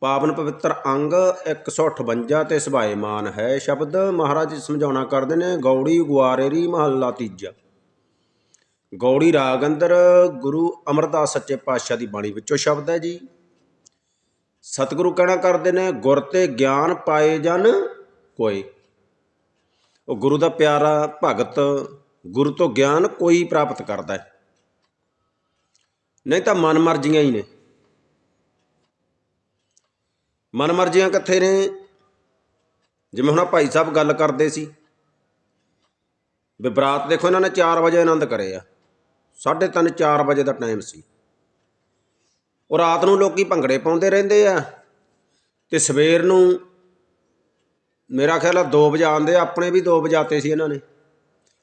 ਪਾਵਨ ਪਵਿੱਤਰ ਅੰਗ 158 ਤੇ ਸੁਭਾਏਮਾਨ ਹੈ ਸ਼ਬਦ। ਮਹਾਰਾਜ ਜੀ ਸਮਝਾਉਣਾ ਕਰਦੇ ਨੇ, ਗੌੜੀ ਗੁਆਰੇਰੀ ਮਹੱਲਾ ਤੀਜਾ। ਗੌੜੀ ਰਾਗ ਅੰਦਰ ਗੁਰੂ ਅਮਰਦਾਸ ਸੱਚੇ ਪਾਤਸ਼ਾਹ ਦੀ ਬਾਣੀ ਵਿੱਚੋਂ ਸ਼ਬਦ ਹੈ ਜੀ। ਸਤਿਗੁਰੂ ਕਹਿਣਾ ਕਰਦੇ ਨੇ, ਗੁਰ ਤੇ ਗਿਆਨ ਪਾਏ ਜਨ ਕੋਈ ਉਹ ਗੁਰੂ ਦਾ ਪਿਆਰਾ ਭਗਤ, ਗੁਰੂ ਤੋਂ ਗਿਆਨ ਕੋਈ ਪ੍ਰਾਪਤ ਕਰਦਾ ਹੈ। ਨਹੀਂ ਤਾਂ ਮਨ ਮਰਜ਼ੀਆਂ ਹੀ ਨੇ। ਮਨ ਮਰਜ਼ੀਆਂ ਕਿੱਥੇ ਨੇ? ਜਿਵੇਂ ਹੁਣ ਭਾਈ ਸਾਹਿਬ ਗੱਲ ਕਰਦੇ ਸੀ ਵੀ ਬਰਾਤ ਦੇਖੋ ਇਹਨਾਂ ਨੇ 4 ਵਜੇ ਆਨੰਦ ਕਰੇ ਆ 3:30 4 ਵਜੇ ਦਾ ਟਾਈਮ ਸੀ। ਉਹ ਰਾਤ ਨੂੰ ਲੋਕੀ ਭੰਗੜੇ ਪਾਉਂਦੇ ਰਹਿੰਦੇ ਆ ਤੇ ਸਵੇਰ ਨੂੰ ਮੇਰਾ ਖਿਆਲ ਆ 2 ਵਜੇ ਆਉਂਦੇ ਆ, ਆਪਣੇ ਵੀ 2 ਵਜਾਤੇ ਸੀ ਇਹਨਾਂ ਨੇ।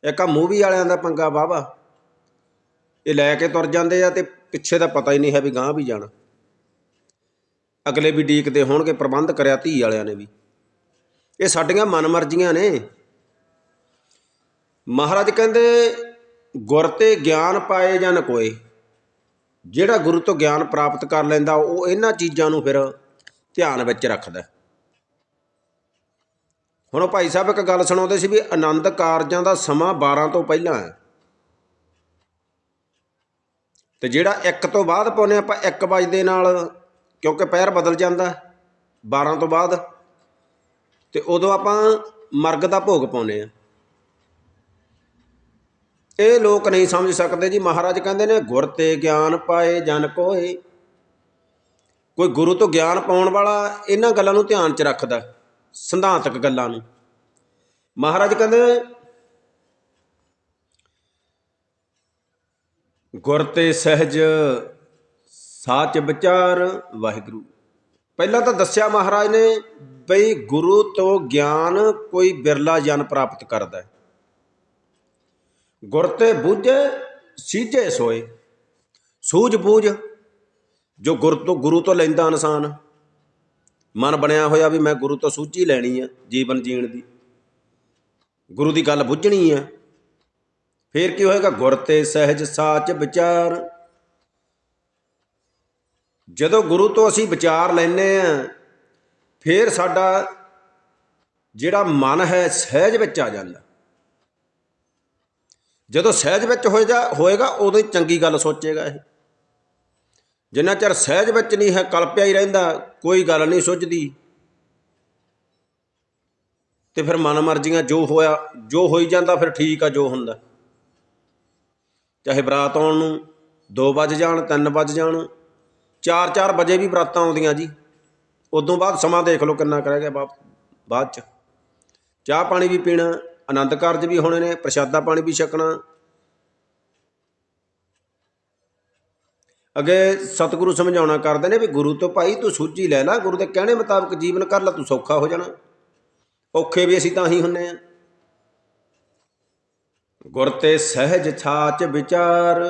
ਇੱਕ ਆ ਮੂਵੀ ਵਾਲਿਆਂ ਦਾ ਪੰਗਾ ਵਾਵਾ ਇਹ ਲੈ ਕੇ ਤੁਰ ਜਾਂਦੇ ਆ ਤੇ ਪਿੱਛੇ ਦਾ ਪਤਾ ਹੀ ਨਹੀਂ ਹੈ ਵੀ ਗਾਂ ਵੀ ਜਾਣਾ। ਅਗਲੇ ਵੀ ਡੀਕਦੇ ਹੋਣਗੇ, ਪ੍ਰਬੰਧ ਕਰਿਆ ਧੀ ਵਾਲਿਆਂ ਨੇ ਵੀ। ਇਹ ਸਾਡੀਆਂ ਮਨਮਰਜ਼ੀਆਂ ਨੇ। ਮਹਾਰਾਜ ਕਹਿੰਦੇ, ਗੁਰ ਤੇ ਗਿਆਨ ਪਾਏ ਜਨ ਕੋਏ, ਜਿਹੜਾ ਗੁਰੂ ਤੋਂ ਗਿਆਨ ਪ੍ਰਾਪਤ ਕਰ ਲੈਂਦਾ, ਉਹ ਇਹਨਾਂ ਚੀਜ਼ਾਂ ਨੂੰ ਫਿਰ ਧਿਆਨ ਵਿੱਚ ਰੱਖਦਾ ਹੁਣ ਉਹ ਭਾਈ ਸਾਹਿਬ ਇੱਕ ਗੱਲ ਸੁਣਾਉਂਦੇ ਸੀ ਵੀ ਆਨੰਦ ਕਾਰਜਾਂ ਦਾ ਸਮਾਂ 12 ਤੋਂ ਪਹਿਲਾਂ ਹੈ। ਤੇ ਜਿਹੜਾ 1 ਤੋਂ ਬਾਅਦ ਪਾਉਨੇ ਆਪਾਂ 1 ਵਜੇ ਨਾਲ ਕਿਉਂਕਿ ਪਹਿਰ ਬਦਲ ਜਾਂਦਾ 12 ਤੋਂ ਬਾਅਦ, ਤੇ ਉਦੋਂ ਆਪਾਂ ਮਰਗ ਦਾ ਭੋਗ ਪਾਉਨੇ ਆ ਇਹ ਲੋਕ ਨਹੀਂ ਸਮਝ ਸਕਦੇ ਜੀ, ਮਹਾਰਾਜ ਕਹਿੰਦੇ ਨੇ, ਗੁਰ ਤੇ ਗਿਆਨ ਪਾਏ ਜਨ ਕੋਏ। ਕੋਈ ਗੁਰੂ ਤੋਂ ਗਿਆਨ ਪਾਉਣ ਵਾਲਾ ਇਹਨਾਂ ਗੱਲਾਂ ਨੂੰ ਧਿਆਨ 'ਚ ਰੱਖਦਾ, ਸਿਧਾਂਤਕ ਗੱਲਾਂ ਨੂੰ। ਮਹਾਰਾਜ ਕਹਿੰਦੇ ਗੁਰ ਤੇ ਸਹਿਜ ਸਾਚ ਵਿਚਾਰ ਵਾਹਿਗੁਰੂ। ਪਹਿਲਾਂ ਤਾਂ ਦੱਸਿਆ ਮਹਾਰਾਜ ਨੇ ਬਈ ਗੁਰੂ ਤੋਂ ਗਿਆਨ ਕੋਈ ਬਿਰਲਾ ਜਨ ਪ੍ਰਾਪਤ ਕਰਦਾ ਹੈ। ਗੁਰ ਤੇ ਬੁੱਝੇ, ਸੀਝੇ ਸੋਏ। ਸੂਝ ਬੂਝ, ਜੋ ਗੁਰ ਤੋਂ, ਗੁਰੂ ਤੋਂ ਲੈਂਦਾ ਇਨਸਾਨ। ਮਨ ਬਣਿਆ ਹੋਇਆ ਵੀ ਮੈਂ ਗੁਰੂ ਤੋਂ ਸੂਝੀ ਲੈਣੀ ਆ ਜੀਵਨ ਜੀਣ ਦੀ। ਗੁਰੂ ਦੀ ਗੱਲ ਬੁੱਝਣੀ ਆ। ਫੇਰ ਕੀ ਹੋਏਗਾ? ਗੁਰ ਤੇ ਸਹਿਜ ਸਾਚ ਵਿਚਾਰ ਜਦੋਂ ਗੁਰੂ ਤੋਂ ਅਸੀਂ ਵਿਚਾਰ ਲੈਨੇ ਆ ਫਿਰ ਸਾਡਾ ਜਿਹੜਾ ਮਨ ਹੈ ਸਹਿਜ ਵਿੱਚ ਆ ਜਾਂਦਾ। ਜਦੋਂ ਸਹਿਜ ਵਿੱਚ ਹੋਏਗਾ ਹੋਏਗਾ, ਉਦੋਂ ਹੀ ਚੰਗੀ ਗੱਲ ਸੋਚੇਗਾ ਇਹ। ਜਿੰਨਾ ਚਿਰ ਸਹਿਜ ਵਿੱਚ ਨਹੀਂ ਹੈ, ਕਲਪਿਆ ਹੀ ਰਹਿੰਦਾ, ਕੋਈ ਗੱਲ ਨਹੀਂ ਸੁੱਝਦੀ। ਤੇ ਫਿਰ ਮਨ ਮਰਜ਼ੀਆਂ ਜੋ ਹੋਇਆ, ਜੋ ਹੋਈ ਜਾਂਦਾ, ਫਿਰ ਠੀਕ ਆ, ਜੋ ਹੁੰਦਾ। ਚਾਹੇ ਬਰਾਤ ਆਉਣ ਨੂੰ 2 ਵਜ ਜਾਣ 3 ਵਜ ਜਾਣ 4-4 ਵਜੇ ਵੀ ਬਰਾਤਾਂ ਆਉਂਦੀਆਂ ਜੀ। ਉਦੋਂ ਬਾਅਦ ਸਮਾਂ ਦੇਖ ਲਓ ਕਿੰਨਾ ਕਰ ਗਿਆ ਬਾਅਦ ਚ। ਚਾਹ ਪਾਣੀ ਵੀ ਪੀਣਾ, ਆਨੰਦ ਕਾਰਜ ਵੀ ਹੋਣੇ ਨੇ, ਪ੍ਰਸ਼ਾਦਾ ਪਾਣੀ ਵੀ ਛਕਣਾ। ਅੱਗੇ ਸਤਿਗੁਰੂ ਸਮਝਾਉਣਾ ਕਰਦੇ ਨੇ ਵੀ ਗੁਰੂ ਤੋਂ ਭਾਈ ਤੂੰ ਸੂਝੀ ਲੈ ਲੈ, ਗੁਰੂ ਦੇ ਕਹਿਣੇ ਮੁਤਾਬਕ ਜੀਵਨ ਕਰ ਲੈ, ਤੂੰ ਸੌਖਾ ਹੋ ਜਾਣਾ। ਔਖੇ ਵੀ ਅਸੀਂ ਤਾਂ ਹੀ ਹੁੰਨੇ ਆ। ਗੁਰ ਤੇ ਸਹਿਜ ਛਾਚ ਵਿਚਾਰ।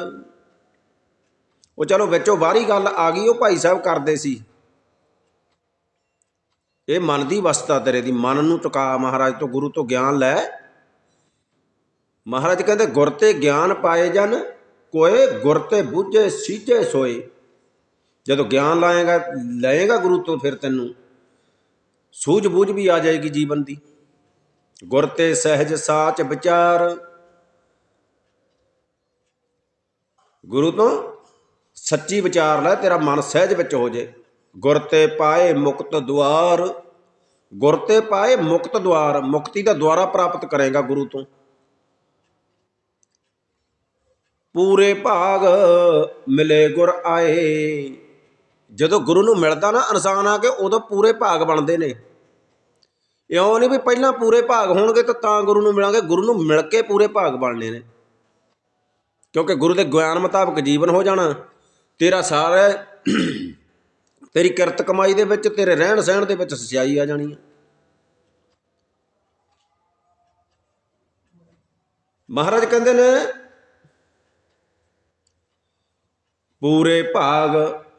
ਉਹ ਚਲੋ ਵਿੱਚੋਂ ਬਾਹਰੀ ਗੱਲ ਆ ਗਈ, ਉਹ ਭਾਈ ਸਾਹਿਬ ਕਰਦੇ ਸੀ। ਇਹ ਮਨ ਦੀ ਵਸਤਾ ਤੇਰੇ ਦੀ, ਮਨ ਨੂੰ ਟਿਕਾ ਮਹਾਰਾਜ ਤੋਂ, ਗੁਰੂ ਤੋਂ ਗਿਆਨ ਲੈ। ਮਹਾਰਾਜ ਕਹਿੰਦੇ, ਗੁਰ ਤੇ ਗਿਆਨ ਪਾਏ ਜਨ, ਕੋਏ ਗੁਰ ਤੇ ਬੁੱਝੇ, ਸੀਝੇ ਸੋਏ। ਜਦੋਂ ਗਿਆਨ ਲਾਏਗਾ, ਲਏਗਾ ਗੁਰੂ ਤੋਂ ਫਿਰ ਤੈਨੂੰ। ਸੂਝ ਬੂਝ ਵੀ ਆ ਜਾਏਗੀ ਜੀਵਨ ਦੀ। ਗੁਰ ਤੇ ਸਹਿਜ ਸਾਚ ਵਿਚਾਰ। ਗੁਰੂ ਤੋਂ ਸੱਚੀ ਵਿਚਾਰ ਲੈ ਤੇਰਾ ਮਨ ਸਹਿਜ ਵਿੱਚ ਹੋ ਜੇ। ਗੁਰ ਤੇ ਪਾਏ ਮੁਕਤ ਦੁਆਰ। ਗੁਰ ਤੇ ਪਾਏ ਮੁਕਤ ਦੁਆਰ। ਮੁਕਤੀ ਦਾ ਦੁਆਰਾ ਪ੍ਰਾਪਤ ਕਰੇਗਾ ਗੁਰੂ ਤੋਂ। ਪੂਰੇ ਭਾਗ ਮਿਲੇ ਗੁਰ ਆਏ। ਜਦੋਂ ਗੁਰੂ ਨੂੰ ਮਿਲਦਾ ਨਾ ਇਨਸਾਨ ਆ ਕੇ, ਉਦੋਂ ਪੂਰੇ ਭਾਗ ਬਣਦੇ ਨੇ। ਇਉਂ ਨਹੀਂ ਵੀ ਪਹਿਲਾਂ ਪੂਰੇ ਭਾਗ ਹੋਣਗੇ ਤਾਂ ਤਾਂ ਗੁਰੂ ਨੂੰ ਮਿਲਾਂਗੇ। ਗੁਰੂ ਨੂੰ ਮਿਲ ਕੇ ਪੂਰੇ ਭਾਗ ਬਣਨੇ ਨੇ। ਕਿਉਂਕਿ ਗੁਰੂ ਦੇ ਗਿਆਨ ਮੁਤਾਬਕ ਜੀਵਨ ਹੋ ਜਾਣਾ। ਤੇਰਾ ਸਾਰਾ ਤੇਰੀ ਕਿਰਤ ਕਮਾਈ ਦੇ ਵਿੱਚ, ਤੇਰੇ ਰਹਿਣ ਸਹਿਣ ਦੇ ਵਿੱਚ ਸਚਾਈ ਆ ਜਾਣੀ ਹੈ। ਮਹਾਰਾਜ ਕਹਿੰਦੇ ਨੇ, ਪੂਰੇ ਭਾਗ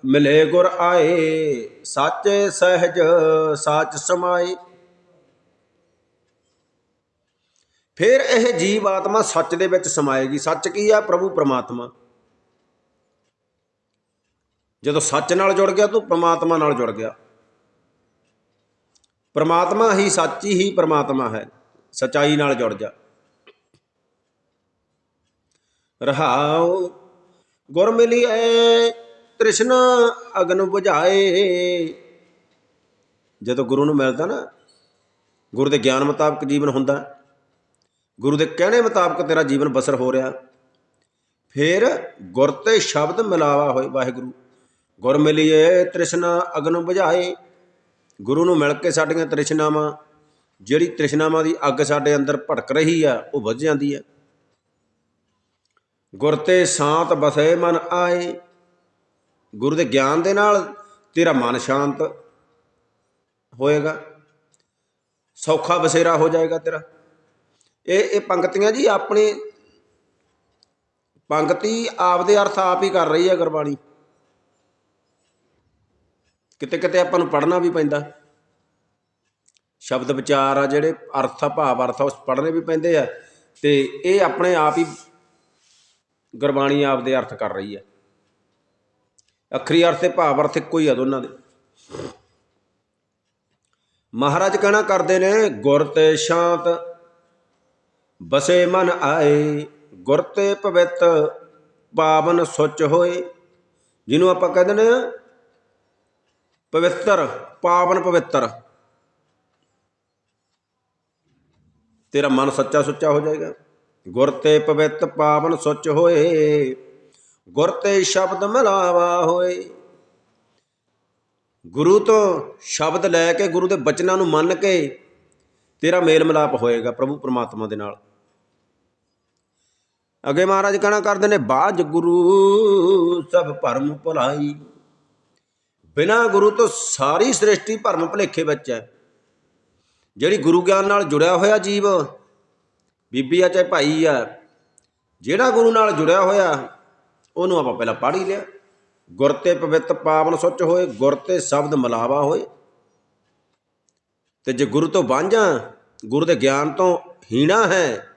ਮਿਲੇ ਗੁਰ ਆਏ, ਸਾਚੇ ਸਹਿਜ, ਸਾਚ ਸਮਾਏ। ਫਿਰ ਇਹ ਜੀਵ ਆਤਮਾ ਸੱਚ ਦੇ ਵਿੱਚ ਸਮਾਏਗੀ। ਸੱਚ ਕੀ ਆ? ਪ੍ਰਭੂ ਪ੍ਰਮਾਤਮਾ। ਜਦੋਂ ਸੱਚ ਨਾਲ ਜੁੜ ਗਿਆ ਤੂੰ ਪ੍ਰਮਾਤਮਾ ਨਾਲ ਜੁੜ ਗਿਆ। ਪ੍ਰਮਾਤਮਾ ਹੀ ਸੱਚ ਹੀ ਪ੍ਰਮਾਤਮਾ ਹੈ, ਸਚਾਈ ਨਾਲ ਜੁੜ ਜਾ। ਰਹਾਉ ਗੁਰ ਮਿਲਿਐ, ਤ੍ਰਿਸ਼ਨਾ ਅਗਨ 부ਝਾਏ ਜਦੋਂ ਗੁਰੂ ਨੂੰ ਮਿਲਦਾ ਨਾ, ਗੁਰੂ ਦੇ ਗਿਆਨ ਮੁਤਾਬਕ ਜੀਵਨ ਹੁੰਦਾ। ਗੁਰੂ ਦੇ ਕਹਿਣੇ ਮੁਤਾਬਕ ਤੇਰਾ ਜੀਵਨ ਬਸਰ ਹੋ ਰਿਹਾ। ਫਿਰ ਗੁਰ ਤੇ ਸ਼ਬਦ ਮਿਲਾਵਾ ਹੋਏ ਵਾਹਿਗੁਰੂ। ਗੁਰ ਮਿਲਿਏ ਤ੍ਰਿਸ਼ਨਾ ਅਗਨ ਬੁਝਾਏ, ਗੁਰੂ ਨੂੰ ਮਿਲ ਕੇ ਸਾਡੀਆਂ ਤ੍ਰਿਸ਼ਨਾਵਾਂ, ਜਿਹੜੀ ਤ੍ਰਿਸ਼ਨਾਵਾਂ ਦੀ ਅੱਗ ਸਾਡੇ ਅੰਦਰ ਭੜਕ ਰਹੀ ਆ, ਉਹ ਬੁਝ ਜਾਂਦੀ ਹੈ ਗੁਰ ਤੇ ਸ਼ਾਂਤ ਬਸੇ ਮਨ ਆਏ, ਗੁਰੂ ਦੇ ਗਿਆਨ ਦੇ ਨਾਲ ਤੇਰਾ ਮਨ ਸ਼ਾਂਤ ਹੋਏਗਾ, ਸੌਖਾ ਬਸੇਰਾ ਹੋ ਜਾਏਗਾ ਤੇਰਾ। ਇਹ ਇਹ ਪੰਕਤੀਆਂ ਜੀ ਆਪਣੇ, ਪੰਕਤੀ ਆਪਦੇ ਅਰਥ ਆਪ ਹੀ ਕਰ ਰਹੀ ਹੈ ਗੁਰਬਾਣੀ। ਕਿਤੇ ਕਿਤੇ ਆਪਾਂ ਨੂੰ ਪੜ੍ਹਨਾ ਵੀ ਪੈਂਦਾ। ਸ਼ਬਦ ਵਿਚਾਰ ਆ ਜਿਹੜੇ ਅਰਥ ਆ, ਭਾਵ ਅਰਥ ਆ, ਉਸ ਪੜ੍ਹਨੇ ਵੀ ਪੈਂਦੇ ਆ ਤੇ ਇਹ ਆਪਣੇ ਆਪ ਹੀ ਗੁਰਬਾਣੀ ਆਪ ਦੇ ਅਰਥ ਕਰ ਰਹੀ ਹੈ ਅੱਖਰੀ ਅਰਥ ਤੇ ਭਾਵ ਅਰਥ ਇੱਕੋ ਹੀ ਆ ਦੋਨਾਂ ਦੇ। ਮਹਾਰਾਜ ਕਹਿਣਾ ਕਰਦੇ ਨੇ, ਗੁਰ ਤੇ ਸ਼ਾਂਤ, ਬਸੇ ਮਨ ਆਏ, ਗੁਰ ਤੇ ਪਵਿੱਤ, ਪਾਵਨ ਸੁੱਚ ਹੋਏ। ਜਿਹਨੂੰ ਆਪਾਂ ਕਹਿੰਦੇ ਨੇ ਪਵਿੱਤਰ, ਪਾਵਨ ਪਵਿੱਤਰ। ਤੇਰਾ ਮਨ ਸੱਚਾ ਸੁੱਚਾ ਹੋ ਜਾਏਗਾ। ਗੁਰ ਤੇ ਪਵਿੱਤ ਪਾਵਨ ਸੁੱਚ ਹੋਏ, ਗੁਰ ਤੇ ਸ਼ਬਦ ਮਿਲਾਵਾ ਹੋਏ। ਗੁਰੂ ਤੋਂ ਸ਼ਬਦ ਲੈ ਕੇ ਗੁਰੂ ਦੇ ਬਚਨਾਂ ਨੂੰ ਮੰਨ ਕੇ ਤੇਰਾ ਮੇਲ ਮਿਲਾਪ ਹੋਏਗਾ ਪ੍ਰਭੂ ਪਰਮਾਤਮਾ ਦੇ ਨਾਲ। ਅੱਗੇ ਮਹਾਰਾਜ ਕਹਿਣਾ ਕਰਦੇ ਨੇ, ਬਾਜ ਗੁਰੂ ਸਭ ਭਰਮ ਭੁਲਾਈ। ਬਿਨਾਂ ਗੁਰੂ ਤੋਂ ਸਾਰੀ ਸ੍ਰਿਸ਼ਟੀ ਭਰਮ ਭੁਲੇਖੇ ਵਿੱਚ ਹੈ। ਜਿਹੜੀ ਗੁਰੂ ਗਿਆਨ ਨਾਲ ਜੁੜਿਆ ਹੋਇਆ ਜੀਵ, ਬੀਬੀ ਆ ਚਾਹੇ ਭਾਈ ਆ, ਜਿਹੜਾ ਗੁਰੂ ਨਾਲ ਜੁੜਿਆ ਹੋਇਆ, ਉਹਨੂੰ ਆਪਾਂ ਪਹਿਲਾਂ ਪੜ੍ਹ ਹੀ ਲਿਆ। ਗੁਰ ਤੇ ਪਵਿੱਤ ਪਾਵਨ ਸੁੱਚ ਹੋਏ, ਗੁਰ ਤੇ ਸ਼ਬਦ ਮਿਲਾਵਾ ਹੋਏ। ਤੇ ਜੇ ਗੁਰੂ ਤੋਂ ਵਾਂਝਾ ਗੁਰੂ ਦੇ ਗਿਆਨ ਤੋਂ ਹੀਣਾ ਹੈ।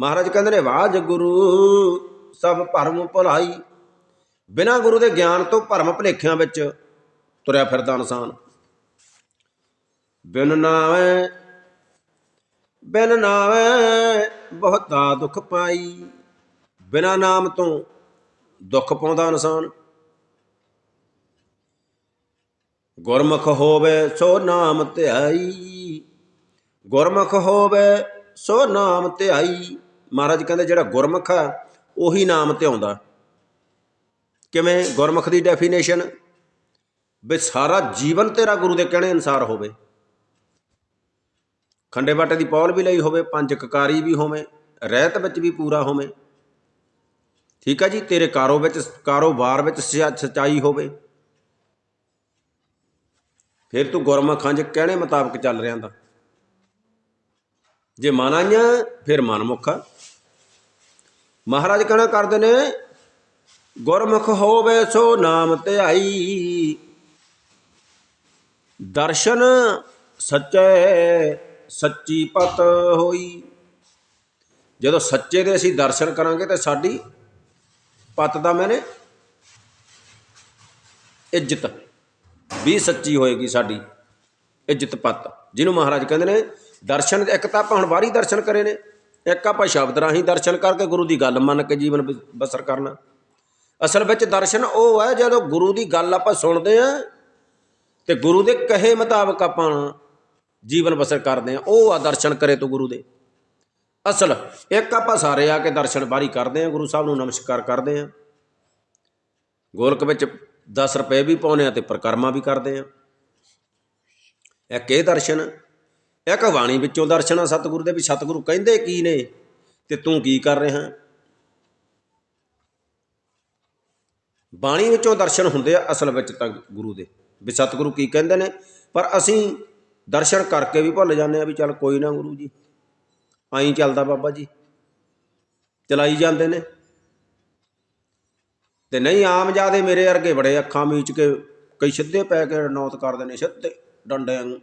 ਮਹਾਰਾਜ ਕਹਿੰਦੇ ਨੇ, ਵਾਜ ਗੁਰੂ, ਸਭ ਭਰਮ ਭੁਲਾਈ। ਬਿਨਾ ਗੁਰੂ ਦੇ ਗਿਆਨ ਤੋਂ ਭਰਮ ਭੁਲੇਖਿਆਂ ਵਿੱਚ ਤੁਰਿਆ ਫਿਰਦਾ ਇਨਸਾਨ। ਬਿਨ ਨਾਵੇਂ ਬਿਨ ਨਾਵੇਂ ਬਹੁਤਾ ਦੁੱਖ ਪਾਈ। ਬਿਨਾ ਨਾਮ ਤੋਂ ਦੁੱਖ ਪਾਉਂਦਾ ਇਨਸਾਨ। ਗੁਰਮੁਖ ਹੋਵੇ ਸੋ ਨਾਮ ਧਿਆਈ। ਗੁਰਮੁਖ ਹੋਵੇ ਸੋ ਨਾਮ ਧਿਆਈ। ਮਹਾਰਾਜ ਕਹਿੰਦੇ ਜਿਹੜਾ ਗੁਰਮੁਖ ਆ ਉਹੀ ਨਾਮ ਧਿਆਉਂਦਾ। ਕਿਵੇਂ? ਗੁਰਮੁਖ ਦੀ ਡੈਫੀਨੇਸ਼ਨ ਵੀ ਸਾਰਾ ਜੀਵਨ ਤੇਰਾ ਗੁਰੂ ਦੇ ਕਹਿਣੇ ਅਨਸਾਰ ਹੋਵੇ। ਖੰਡੇ ਬਾਟੇ ਦੀ ਪੌਲ ਵੀ ਲਈ ਹੋਵੇ, ਪੰਜ ਕਕਾਰੀ ਵੀ ਹੋਵੇ, ਰਹਿਤ ਵਿੱਚ ਵੀ ਪੂਰਾ ਹੋਵੇ। ਠੀਕ ਆ ਜੀ, ਤੇਰੇ ਕਾਰੋ ਵਿੱਚ, ਕਾਰੋਬਾਰ ਵਿੱਚ ਸਿਆ- ਸੱਚਾਈ ਹੋਵੇ। ਫਿਰ ਤੂੰ ਗੁਰਮੁਖਾਂ 'ਚ ਕਹਿਣੇ ਮੁਤਾਬਕ ਚੱਲ ਰਿਹਾ ਦਾ ਜੇ ਮਨ ਆਈਆਂ, ਫਿਰ ਮਨਮੁਖ ਮਹਾਰਾਜ ਕਹਿਣਾ ਕਰਦੇ ਨੇ, ਗੁਰਮੁਖ ਹੋਵੇ ਸੋ ਨਾਮ ਧਿਆਈ ਦਰਸ਼ਨ ਸੱਚੇ ਸੱਚੀ ਪਤ ਹੋਈ। ਜਦੋਂ ਸੱਚੇ ਦੇ ਅਸੀਂ ਦਰਸ਼ਨ ਕਰਾਂਗੇ ਤੇ ਸਾਡੀ ਪਤ ਦਾ ਮੈਨੇ ਇੱਜ਼ਤ, ਵੀ ਸੱਚੀ ਹੋਏਗੀ ਸਾਡੀ ਇੱਜ਼ਤ ਪਤ। ਜਿਹਨੂੰ ਮਹਾਰਾਜ ਕਹਿੰਦੇ ਨੇ, ਦਰਸ਼ਨ ਇੱਕ ਤਾਂ ਆਪਾਂ ਹੁਣ ਬਾਹਰੀ ਦਰਸ਼ਨ ਕਰੇ ਨੇ, ਇੱਕ ਆਪਾਂ ਸ਼ਬਦ ਰਾਹੀਂ ਦਰਸ਼ਨ ਕਰਕੇ ਗੁਰੂ ਦੀ ਗੱਲ ਮੰਨ ਕੇ ਜੀਵਨ ਬਸਰ ਕਰਨਾ। ਅਸਲ ਵਿੱਚ ਦਰਸ਼ਨ ਉਹ ਹੈ ਜਦੋਂ ਗੁਰੂ ਦੀ ਗੱਲ ਆਪਾਂ ਸੁਣਦੇ ਆ ਤੇ ਗੁਰੂ ਦੇ ਕਹੇ ਮੁਤਾਬਕ ਆਪਾਂ ਜੀਵਨ ਬਸਰ ਕਰਦੇ ਆ ਉਹ ਆ ਦਰਸ਼ਨ ਕਰੇ ਤੂੰ ਗੁਰੂ ਦੇ। ਅਸਲ, ਇੱਕ ਆਪਾਂ ਸਾਰੇ ਆ ਕੇ ਦਰਸ਼ਨ ਬਾਰੀ ਕਰਦੇ ਆ ਗੁਰੂ ਸਾਹਿਬ ਨੂੰ ਨਮਸਕਾਰ ਕਰਦੇ ਆ ਗੋਲਕ ਵਿੱਚ 10 ਰੁਪਏ ਵੀ ਪਾਉਨੇ ਆ ਤੇ ਪ੍ਰਕਰਮਾ ਵੀ ਕਰਦੇ ਆ ਇੱਕ ਇਹ ਦਰਸ਼ਨ, ਇੱਕ ਬਾਣੀ ਵਿੱਚੋਂ ਦਰਸ਼ਨ ਆ ਸਤਿਗੁਰੂ ਦੇ ਵੀ, ਸਤਿਗੁਰੂ ਕਹਿੰਦੇ ਕੀ ਨੇ ਤੇ ਤੂੰ ਕੀ ਕਰ ਰਿਹਾ ਬਾਣੀ ਵਿੱਚੋਂ ਦਰਸ਼ਨ ਹੁੰਦੇ ਆ ਅਸਲ ਵਿੱਚ ਤਾਂ ਗੁਰੂ ਦੇ। ਵੀ ਸਤਿਗੁਰੂ ਕੀ ਕਹਿੰਦੇ ਨੇ, ਪਰ ਅਸੀਂ ਦਰਸ਼ਨ ਕਰਕੇ ਵੀ ਭੁੱਲ ਜਾਂਦੇ ਆ ਵੀ ਚੱਲ ਕੋਈ ਨਾ ਗੁਰੂ ਜੀ। ਆਈ ਚੱਲਦਾ ਬਾਬਾ ਜੀ, ਚਲਾਈ ਜਾਂਦੇ ਨੇ। ਤੇ ਨਹੀਂ, ਆਮ ਜਾਦੇ ਮੇਰੇ ਵਰਗੇ ਬੜੇ ਅੱਖਾਂ ਮੀਚ ਕੇ ਕਈ ਸਿੱਧੇ ਪੈ ਕੇ ਨੌਤ ਕਰਦੇ ਨੇ, ਸਿੱਧੇ ਡੰਡੇ ਵਾਂਗੂ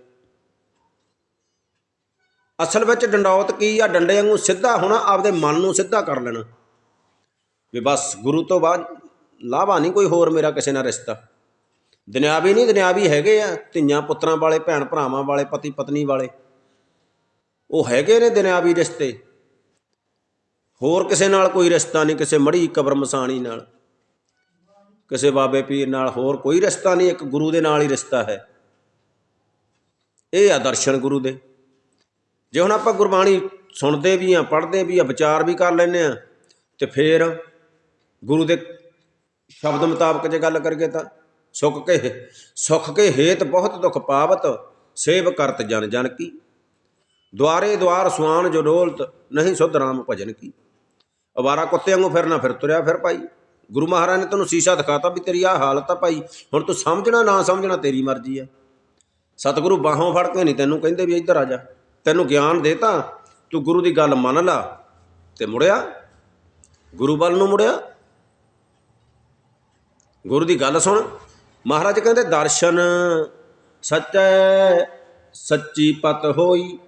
ਅਸਲ ਵਿੱਚ ਡੰਡੌਤ ਕੀ ਆ? ਡੰਡੇ ਵਾਂਗੂ ਸਿੱਧਾ ਹੋਣਾ, ਆਪਦੇ ਮਨ ਨੂੰ ਸਿੱਧਾ ਕਰ ਲੈਣਾ। ਵੀ ਬਸ ਗੁਰੂ ਤੋਂ ਬਾਅਦ ਲਾਭਾ ਨਹੀਂ ਕੋਈ ਹੋਰ ਮੇਰਾ ਕਿਸੇ ਨਾਲ ਰਿਸ਼ਤਾ। ਦੁਨਿਆਵੀ ਨਹੀਂ, ਦੁਨਿਆਵੀ ਹੈਗੇ ਆ, ਧੀਆਂ ਪੁੱਤਰਾਂ ਵਾਲੇ, ਭੈਣ ਭਰਾਵਾਂ ਵਾਲੇ, ਪਤੀ ਪਤਨੀ ਵਾਲੇ। ਉਹ ਹੈਗੇ ਨੇ ਦੁਨਿਆਵੀ ਰਿਸ਼ਤੇ। ਹੋਰ ਕਿਸੇ ਨਾਲ ਕੋਈ ਰਿਸ਼ਤਾ ਨਹੀਂ, ਕਿਸੇ ਮੜੀ ਕਬਰ ਮਸਾਣੀ ਨਾਲ। ਕਿਸੇ ਬਾਬੇ ਪੀਰ ਨਾਲ ਹੋਰ ਕੋਈ ਰਿਸ਼ਤਾ ਨਹੀਂ, ਇੱਕ ਗੁਰੂ ਦੇ ਨਾਲ ਹੀ ਰਿਸ਼ਤਾ ਹੈ। ਇਹ ਆ ਦਰਸ਼ਨ ਗੁਰੂ ਦੇ। ਜੇ ਹੁਣ ਆਪਾਂ ਗੁਰਬਾਣੀ ਸੁਣਦੇ ਵੀ ਆ, ਪੜ੍ਹਦੇ ਵੀ ਆ, ਵਿਚਾਰ ਵੀ ਕਰ ਲੈਨੇ ਆ, ਤੇ ਫੇਰ ਗੁਰੂ ਦੇ ਸ਼ਬਦ ਮੁਤਾਬਕ ਜੇ ਗੱਲ ਕਰੀਏ ਤਾਂ ਸੁਖ ਕੇ ਸੁਖ ਕੇ ਹੇਤ ਬਹੁਤ ਦੁਖ ਪਾਵਤ, ਸੇਵ ਕਰਤ ਜਨ ਜਨ ਕੀ। ਦੁਆਰੇ ਦੁਆਰ ਸੁਆਨ ਜੋ ਡੋਲਤ, ਨਹੀਂ ਸੁਧ ਰਾਮ ਭਜਨ ਕੀ। ਅਵਾਰਾ ਕੁੱਤੇ ਵਾਂਗੂ ਫਿਰਨਾ ਫਿਰ ਤੁਰਿਆ ਫਿਰ ਭਾਈ। ਗੁਰੂ ਮਹਾਰਾਜ ਨੇ ਤੈਨੂੰ ਸੀਸਾ ਦਿਖਾਤਾ ਵੀ ਤੇਰੀ ਆ ਹਾਲਤ ਆ ਭਾਈ। ਹੁਣ ਤੂੰ ਸਮਝਣਾ ਨਾ ਸਮਝਣਾ ਤੇਰੀ ਮਰਜ਼ੀ ਆ। ਸਤਿਗੁਰੂ ਬਾਹੋਂ ਫੜ ਕੇ ਨਹੀਂ ਤੈਨੂੰ ਕਹਿੰਦੇ ਵੀ ਇੱਧਰ ਆ ਜਾ। ਤੈਨੂੰ ਗਿਆਨ ਦੇਤਾ, ਤੂੰ ਗੁਰੂ ਦੀ ਗੱਲ ਮੰਨ ਲਾ ਤੇ ਮੁੜਿਆ। ਗੁਰੂ ਵੱਲ ਨੂੰ ਮੁੜਿਆ। ਗੁਰੂ ਦੀ ਗੱਲ ਸੁਣ। ਮਹਾਰਾਜ ਕਹਿੰਦੇ, ਦਰਸ਼ਨ ਸੱਚੈ, ਸੱਚੀ ਪਤ ਹੋਈ।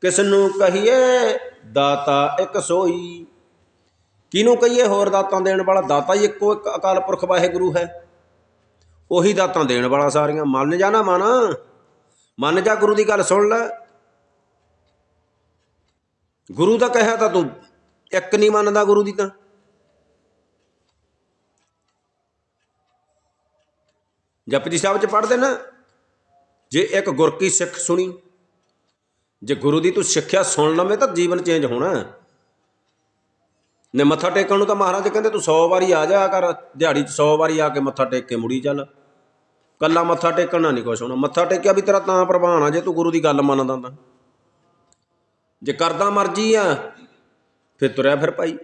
ਕਿਸ ਨੂੰ ਕਹੀਏ, ਦਾਤਾ ਇੱਕ ਸੋਈ। ਕਿਹਨੂੰ ਕਹੀਏ ਹੋਰ ਦਾਤਾਂ ਦੇਣ ਵਾਲਾ? ਦਾਤਾ ਹੀ ਇੱਕੋ ਇੱਕ ਅਕਾਲ ਪੁਰਖ ਵਾਹਿਗੁਰੂ ਹੈ। ਉਹੀ ਦਾਤਾਂ ਦੇਣ ਵਾਲਾ ਸਾਰੀਆਂ। ਮੰਨ ਜਾ ਨਾ ਮਨ। ਮੰਨ ਜਾ, ਗੁਰੂ ਦੀ ਗੱਲ ਸੁਣ ਲੈ। ਗੁਰੂ ਦਾ ਕਹਿਆ ਤਾਂ ਤੂੰ, ਇੱਕ ਨਹੀਂ ਮੰਨਦਾ ਗੁਰੂ ਦੀ ਤਾਂ। ਜਪਜੀ ਸਾਹਿਬ ਚ ਪੜ੍ਹਦੇ ਨਾ ਜੇ ਇੱਕ ਗੁਰ ਕੀ ਸਿੱਖ ਸੁਣੀ, ਜੇ ਗੁਰੂ ਦੀ ਤੂੰ ਸਿੱਖਿਆ ਸੁਣ ਲਵੇਂ ਤਾਂ ਜੀਵਨ ਚੇਂਜ ਹੋਣਾ। ਨੇ ਮੱਥਾ ਟੇਕਣ ਨੂੰ ਤਾਂ ਮਹਾਰਾਜ ਕਹਿੰਦੇ ਤੂੰ 100 ਵਾਰੀ ਆ ਜਾ ਕਰ, ਦਿਹਾੜੀ 'ਚ 100 ਵਾਰੀ ਆ ਕੇ ਮੱਥਾ ਟੇਕ ਕੇ ਮੁੜੀ ਚੱਲ। ਕੱਲਾ ਮੱਥਾ ਟੇਕਣ ਨਾਲ ਨਹੀਂ ਕੁਛ ਹੋਣਾ। ਮੱਥਾ ਟੇਕਿਆ ਵੀ ਤੇਰਾ ਤਾਂ ਪ੍ਰਵਾਨ ਆ, ਜੇ ਤੂੰ ਗੁਰੂ ਦੀ ਗੱਲ ਮੰਨਦਾ ਤਾਂ। ਜੇ ਕਰਦਾ ਮਰਜ਼ੀ ਆ, ਫਿਰ ਤੁਰਿਆ ਫਿਰ ਭਾਈ।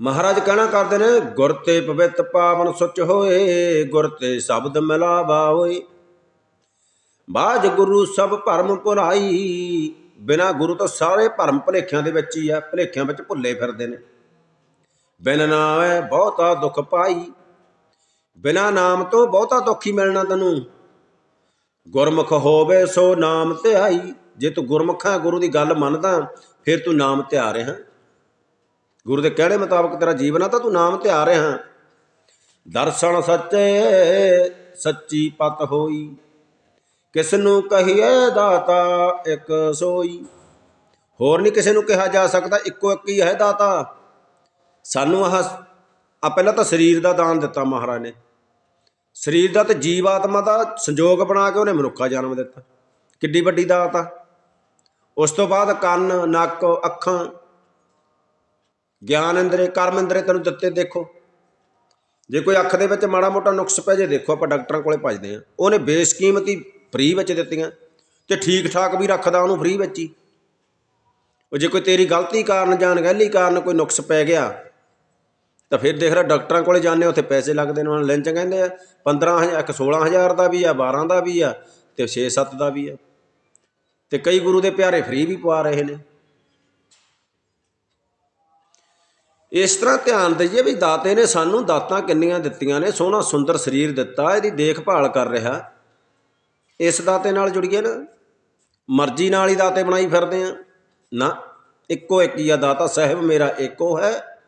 ਮਹਾਰਾਜ ਕਹਿਣਾ ਕਰਦੇ ਨੇ, ਗੁਰ ਤੇ ਪਵਿੱਤ ਪਾਵਨ ਸੁਚ ਹੋਏ, ਗੁਰ ਤੇ ਸ਼ਬਦ ਮਿਲਾਵਾ ਹੋਏ। ਬਾਜ ਗੁਰੂ ਸਭ ਭਰਮ ਭੁਲਾਈ ਬਿਨਾ ਗੁਰੂ ਤੋਂ ਸਾਰੇ ਭਰਮ ਭਲੇਖਿਆਂ ਦੇ ਵਿੱਚ ਹੀ ਆ, ਭਲੇਖਿਆਂ ਵਿੱਚ ਭੁੱਲੇ ਫਿਰਦੇ ਨੇ। ਬਿਨ ਨਾਮ ਹੈ ਬਹੁਤਾ ਦੁੱਖ ਪਾਈ, ਬਿਨਾ ਨਾਮ ਤੋਂ ਬਹੁਤਾ ਦੁੱਖ ਹੀ ਮਿਲਣਾ ਤੈਨੂੰ। ਗੁਰਮੁਖ ਹੋਵੇ ਸੋ ਨਾਮ ਧਿਆਈ, ਜੇ ਤੂੰ ਗੁਰਮੁਖਾਂ ਗੁਰੂ ਦੀ ਗੱਲ ਮੰਨਦਾ, ਫਿਰ ਤੂੰ ਨਾਮ ਧਿਆ ਰਿਹਾ। ਗੁਰੂ ਦੇ ਕਹਿਣੇ ਮੁਤਾਬਕ ਤੇਰਾ ਜੀਵਨ ਆ, ਤਾਂ ਤੂੰ ਨਾਮ ਧਿਆ ਰਿਹਾ। ਦਰਸ਼ਨ ਸੱਚੇ, ਸੱਚੀ ਪਤ ਹੋਈ। ਕਿਸ ਨੂੰ ਕਹੀਏ ਦਾਤਾ, ਇੱਕ ਸੋਈ। ਹੋਰ ਨਹੀਂ ਕਿਸੇ ਨੂੰ ਕਿਹਾ ਜਾ ਸਕਦਾ, ਇੱਕੋ ਇੱਕ ਹੀ ਹੈ ਦਾਤਾ। ਸਾਨੂੰ ਆਹ ਆ ਪਹਿਲਾਂ ਤਾਂ ਸਰੀਰ ਦਾ ਦਾਨ ਦਿੱਤਾ ਮਹਾਰਾਜ ਨੇ। ਸਰੀਰ ਦਾ ਤੇ ਜੀਵ ਆਤਮਾ ਦਾ ਸੰਯੋਗ ਬਣਾ ਕੇ ਉਹਨੇ ਮਨੁੱਖਾ ਜਨਮ ਦਿੱਤਾ। ਕਿੱਡੀ ਵੱਡੀ ਦਾਤ ਆ। ਉਸ ਤੋਂ ਬਾਅਦ ਕੰਨ, ਨੱਕ, ਅੱਖਾਂ ਗਿਆਨ ਇੰਦਰੇ ਕਰਮ ਇੰਦਰੇ ਤੈਨੂੰ ਦਿੱਤੇ ਦੇਖੋ। ਜੇ ਕੋਈ ਅੱਖ ਦੇ ਵਿੱਚ ਮਾੜਾ ਮੋਟਾ ਨੁਕਸ ਪੈ ਜੇ, ਦੇਖੋ ਆਪਾਂ ਡਾਕਟਰਾਂ ਕੋਲੇ ਭੱਜਦੇ ਆ ਉਹਨੇ ਬੇਸ਼ਕੀਮਤੀ ਫ੍ਰੀ ਵਿੱਚ ਦਿੱਤੀਆਂ ਤੇ ਠੀਕ ਠਾਕ ਵੀ ਰੱਖਦਾ ਉਹਨੂੰ ਫ੍ਰੀ ਵਿੱਚ ਹੀ। ਉਹ ਜੇ ਕੋਈ ਤੇਰੀ ਗਲਤੀ ਕਾਰਨ ਜਾਂ ਅਣਗਹਿਲੀ ਕਾਰਨ ਕੋਈ ਨੁਕਸ ਪੈ ਗਿਆ, ਤਾਂ ਫਿਰ ਦੇਖ ਰਿਹਾ ਡਾਕਟਰਾਂ ਕੋਲੇ ਜਾਂਦੇ ਉੱਥੇ ਪੈਸੇ ਲੱਗਦੇ ਨੇ। ਉਹਨਾਂ ਲਿੰਚ ਕਹਿੰਦੇ ਆ 15000 ਇੱਕ 16000 ਦਾ ਵੀ ਆ 12 ਦਾ ਵੀ ਆ ਤੇ 6-7 ਦਾ ਵੀ ਆ। ਤੇ ਕਈ ਗੁਰੂ ਦੇ ਪਿਆਰੇ ਫ੍ਰੀ ਵੀ ਪਵਾ ਰਹੇ ਨੇ। ਇਸ ਤਰ੍ਹਾਂ ਧਿਆਨ ਦਈਏ ਵੀ ਦਾਤੇ ਨੇ ਸਾਨੂੰ ਦਾਤਾਂ ਕਿੰਨੀਆਂ ਦਿੱਤੀਆਂ ਨੇ, ਸੋਹਣਾ ਸੁੰਦਰ ਸਰੀਰ ਦਿੱਤਾ, ਇਹਦੀ ਦੇਖਭਾਲ ਕਰ ਰਿਹਾ। ਇਸ ਦਾਤੇ ਨਾਲ ਜੁੜੀਏ ਨਾ। ਮਰਜ਼ੀ ਨਾਲ ਹੀ ਦਾਤੇ ਬਣਾਈ ਫਿਰਦੇ ਆ। ਨਾ, ਇੱਕੋ ਇੱਕ ਹੀ ਆ ਦਾਤਾ, ਸਾਹਿਬ ਮੇਰਾ ਇੱਕੋ ਹੈ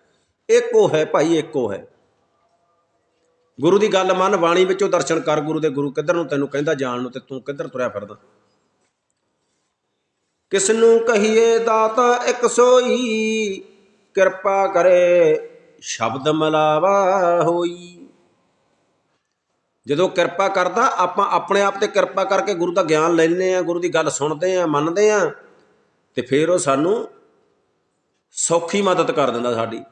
ਇੱਕੋ ਹੈ ਭਾਈ ਇੱਕੋ ਹੈ। ਗੁਰੂ ਦੀ ਗੱਲ ਮੰਨ, ਬਾਣੀ ਵਿੱਚੋਂ ਦਰਸ਼ਨ ਕਰ, ਗੁਰੂ ਦੇ ਗੁਰੂ ਕਿੱਧਰ ਨੂੰ ਤੈਨੂੰ ਕਹਿੰਦਾ ਜਾਣ ਨੂੰ ਤੇ ਤੂੰ ਕਿੱਧਰ ਤੁਰਿਆ ਫਿਰਦਾ। ਕਿਸ ਨੂੰ ਕਹੀਏ ਦਾਤਾ ਇੱਕ ਸੋਈ ਕਿਰਪਾ ਕਰੇ, ਸ਼ਬਦ ਮਲਾਵਾ ਹੋਈ। ਜਦੋਂ ਕਿਰਪਾ ਕਰਦਾ, ਆਪਾਂ ਆਪਣੇ ਆਪ ਤੇ ਕਿਰਪਾ ਕਰਕੇ ਗੁਰੂ ਦਾ ਗਿਆਨ ਲੈਣੇ ਆ ਗੁਰੂ ਦੀ ਗੱਲ ਸੁਣਦੇ ਆ ਮੰਨਦੇ ਆ ਤੇ ਫਿਰ ਉਹ ਸਾਨੂੰ ਸੌਖੀ ਮਦਦ ਕਰ ਦਿੰਦਾ ਸਾਡੀ।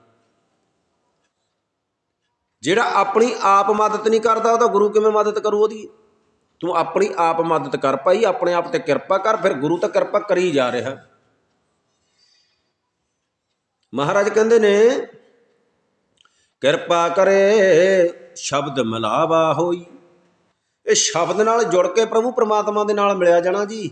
ਜਿਹੜਾ ਆਪਣੀ ਆਪ ਮਦਦ ਨਹੀਂ ਕਰਦਾ, ਉਹਦਾ ਗੁਰੂ ਕਿਵੇਂ ਮਦਦ ਕਰੂ ਉਹਦੀ? ਤੂੰ ਆਪਣੀ ਆਪ ਮਦਦ ਕਰ ਭਾਈ, ਆਪਣੇ ਆਪ ਤੇ ਕਿਰਪਾ ਕਰ, ਫਿਰ ਗੁਰੂ ਤਾਂ ਕਿਰਪਾ ਕਰੀ ਜਾ ਰਿਹਾ। ਮਹਾਰਾਜ ਕਹਿੰਦੇ ਨੇ, ਕਿਰਪਾ ਕਰੇ, ਸ਼ਬਦ ਮਿਲਾਵਾ ਹੋਈ। ਇਹ ਸ਼ਬਦ ਨਾਲ ਜੁੜ ਕੇ ਪ੍ਰਭੂ ਪ੍ਰਮਾਤਮਾ ਦੇ ਨਾਲ ਮਿਲਿਆ ਜਾਣਾ ਜੀ।